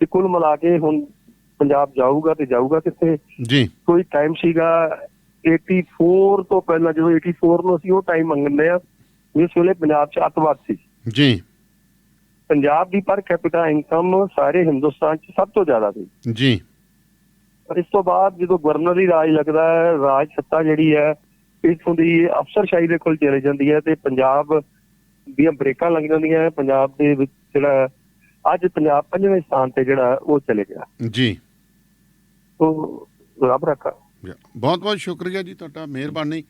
ਤੇ ਕੁੱਲ ਮਿਲਾ ਕੇ ਹੁਣ ਪੰਜਾਬ ਜਾਊਗਾ ਤੇ ਜਾਊਗਾ ਕਿੱਥੇ? ਜੀ। ਕੋਈ ਟਾਈਮ ਸੀਗਾ 84 ਤੋਂ ਪਹਿਲਾਂ ਜਦੋਂ 84 ਨੂੰ ਅਸੀਂ ਉਹ ਟਾਈਮ ਮੰਗਦੇ ਆ ਇਸ ਵੇਲੇ ਪੰਜਾਬ 'ਚ ਅੱਤਵਾਦ ਸੀ। ਜੀ। ਪੰਜਾਬ ਦੀ ਪਰ ਕੈਪੀਟਾ ਇਨਕਮ ਸਾਰੇ ਹਿੰਦੁਸਤਾਨ 'ਚ ਸਭ ਤੋਂ ਜ਼ਿਆਦਾ ਸੀ। ਜੀ। ਪਰ ਇਸ ਤੋਂ ਬਾਅਦ ਜਦੋਂ ਗਵਰਨਰ ਦੀ ਰਾਜ ਲੱਗਦਾ ਹੈ ਰਾਜ ਸੱਤਾ ਜਿਹੜੀ ਹੈ ਇਥੋਂ ਦੀ ਅਫਸਰਸ਼ਾਹੀ ਦੇ ਕੋਲ ਚਲੇ ਜਾਂਦੀ ਹੈ ਤੇ ਪੰਜਾਬ ਦੀਆਂ ਬ੍ਰੇਕਾਂ ਲੱਗ ਜਾਂਦੀਆਂ ਪੰਜਾਬ ਦੇ ਵਿੱਚ ਜਿਹੜਾ ਅੱਜ ਪੰਜਾਬ ਪੰਜਵੇਂ ਸਥਾਨ ਤੇ ਜਿਹੜਾ ਉਹ ਚਲੇ ਗਿਆ। ਜੀ। ਤੋਂ ਰੱਬ ਰੱਖਾ। ਬਹੁਤ ਬਹੁਤ ਸ਼ੁਕਰੀਆ ਜੀ ਤੁਹਾਡਾ ਮਿਹਰਬਾਨੀ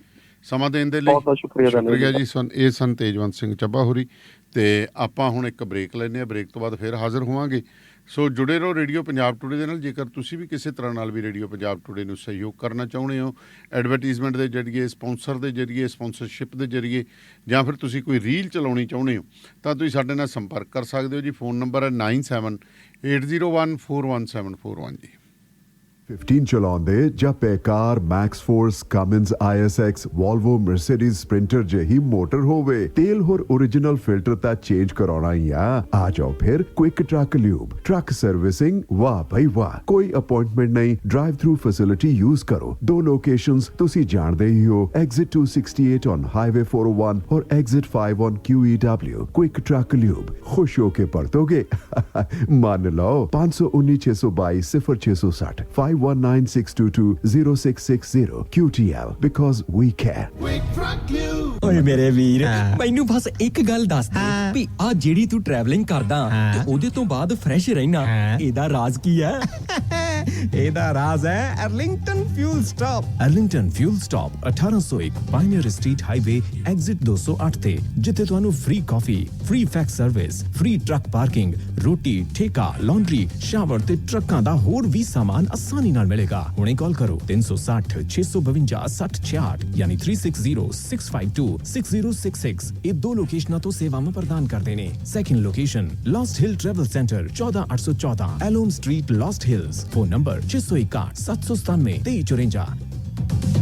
ਸਮਾਂ ਦੇਣ ਦੇ ਲਈ। ਬਹੁਤ ਬਹੁਤ ਸ਼ੁਕਰੀਆ ਸ਼ੁਕਰੀਆ ਜੀ ਸਨ ਇਹ ਸਨ ਤੇਜਵੰਤ ਸਿੰਘ ਚੱਬਾ ਹੋਰੀ ਤੇ ਆਪਾਂ ਹੁਣ ਇੱਕ ਬ੍ਰੇਕ ਲੈਨੇ ਆ ਬ੍ਰੇਕ ਤੋਂ ਬਾਅਦ ਫਿਰ ਹਾਜ਼ਰ ਹੋਵਾਂਗੇ। ਸੋ ਜੁੜੇ ਰਹੋ ਰੇਡੀਓ ਪੰਜਾਬ ਟੁਡੇ ਦੇ ਨਾਲ। ਜੇਕਰ ਤੁਸੀਂ ਵੀ ਕਿਸੇ ਤਰ੍ਹਾਂ ਨਾਲ ਵੀ ਰੇਡੀਓ ਪੰਜਾਬ ਟੁਡੇ ਨੂੰ ਸਹਿਯੋਗ ਕਰਨਾ ਚਾਹੁੰਦੇ ਹੋ ਐਡਵਰਟਾਈਜ਼ਮੈਂਟ ਦੇ ਜਰੀਏ, ਸਪਾਂਸਰ ਦੇ ਜਰੀਏ, ਸਪਾਂਸਰਸ਼ਿਪ ਦੇ ਜਰੀਏ, ਜਾਂ ਫਿਰ ਤੁਸੀਂ ਕੋਈ ਰੀਲ ਚਲਾਉਣੀ ਚਾਹੁੰਦੇ ਹੋ, ਤਾਂ ਤੁਸੀਂ ਸਾਡੇ ਨਾਲ ਸੰਪਰਕ ਕਰ ਸਕਦੇ ਹੋ। ਜੀ, ਫੋਨ ਨੰਬਰ ਹੈ 9780141741 ਜੀ 15 ਚਲਾਉਂਦੇ ਜਾਂ ਬੇਕਾਰ Max Force Cummins ISX Volvo Mercedes Sprinter ਜਿਹੀ ਮੋਟਰ ਹੋਵੇ ਤੇਲ ਹੋਰ origignal ਫਿਲਟਰ ਤਾਂ ਚੇਂਜ ਕਰਾਉਣਾ ਹੀ ਆ ਆ ਜਾਓ ਫਿਰ quick truck lube truck servicing ਵਾਹ ਭਾਈ ਵਾਹ ਕੋਈ ਅਪਾਇੰਟਮੈਂਟ ਨਹੀਂ ਡਰਾਈਵ ਥਰੂ ਫੈਸਿਲਿਟੀ ਯੂਜ਼ ਕਰੋ ਦੋ ਲੋਕੇਸ਼ਨਸ ਤੁਸੀਂ ਜਾਣਦੇ ਹੀ ਹੋ exit 268 on highway 401 or exit 5 on QEW quick truck lube ਖੁਸ਼ ਹੋ ਕੇ ਪਰਤੋਗੇ ਮੰਨ ਲਓ 519622 0660 01962206660 QTL because we care. We truck you. ਓਏ ਮੇਰੇ ਵੀਰ ਮੈਨੂੰ ਬਸ ਇੱਕ ਗੱਲ ਦੱਸ ਦੇ ਵੀ ਆ ਜਿਹੜੀ ਤੂੰ ਟਰੈਵਲਿੰਗ ਕਰਦਾ ਤੇ ਉਹਦੇ ਤੋਂ ਬਾਅਦ ਫਰੈਸ਼ ਰਹਿਣਾ ਇਹਦਾ ਰਾਜ਼ ਕੀ ਹੈ? ਇਹਦਾ ਰਾਜ਼ ਹੈ Arlington fuel stop Arlington fuel stop 1801 pioneer street highway exit 208 ਤੇ ਜਿੱਥੇ ਤੁਹਾਨੂੰ free coffee free fax service free truck parking ਰੋਟੀ ਠੇਕਾ ਲਾਂਡਰੀ ਸ਼ਾਵਰ ਤੇ ਟਰੱਕਾਂ ਦਾ ਹੋਰ ਵੀ ਸਾਮਾਨ ਆਸਾਨੀ ਨਾਲ ਮਿਲੇਗਾ। ਹੁਣੇ ਕਾਲ ਕਰੋ 360 652 6066 ਯਾਨੀ 3606526066 ਇਹ ਦੋ ਲੋਕੇਸ਼ਨਾਂ ਤੋਂ ਸੇਵਾਵਾਂ ਪ੍ਰਦਾਨ ਕਰਦੇ ਨੇ second location Lost Hill travel centre 14814 Alom street Lost Hills phone number 661 797 2354 ਉਹ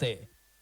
ਤੇ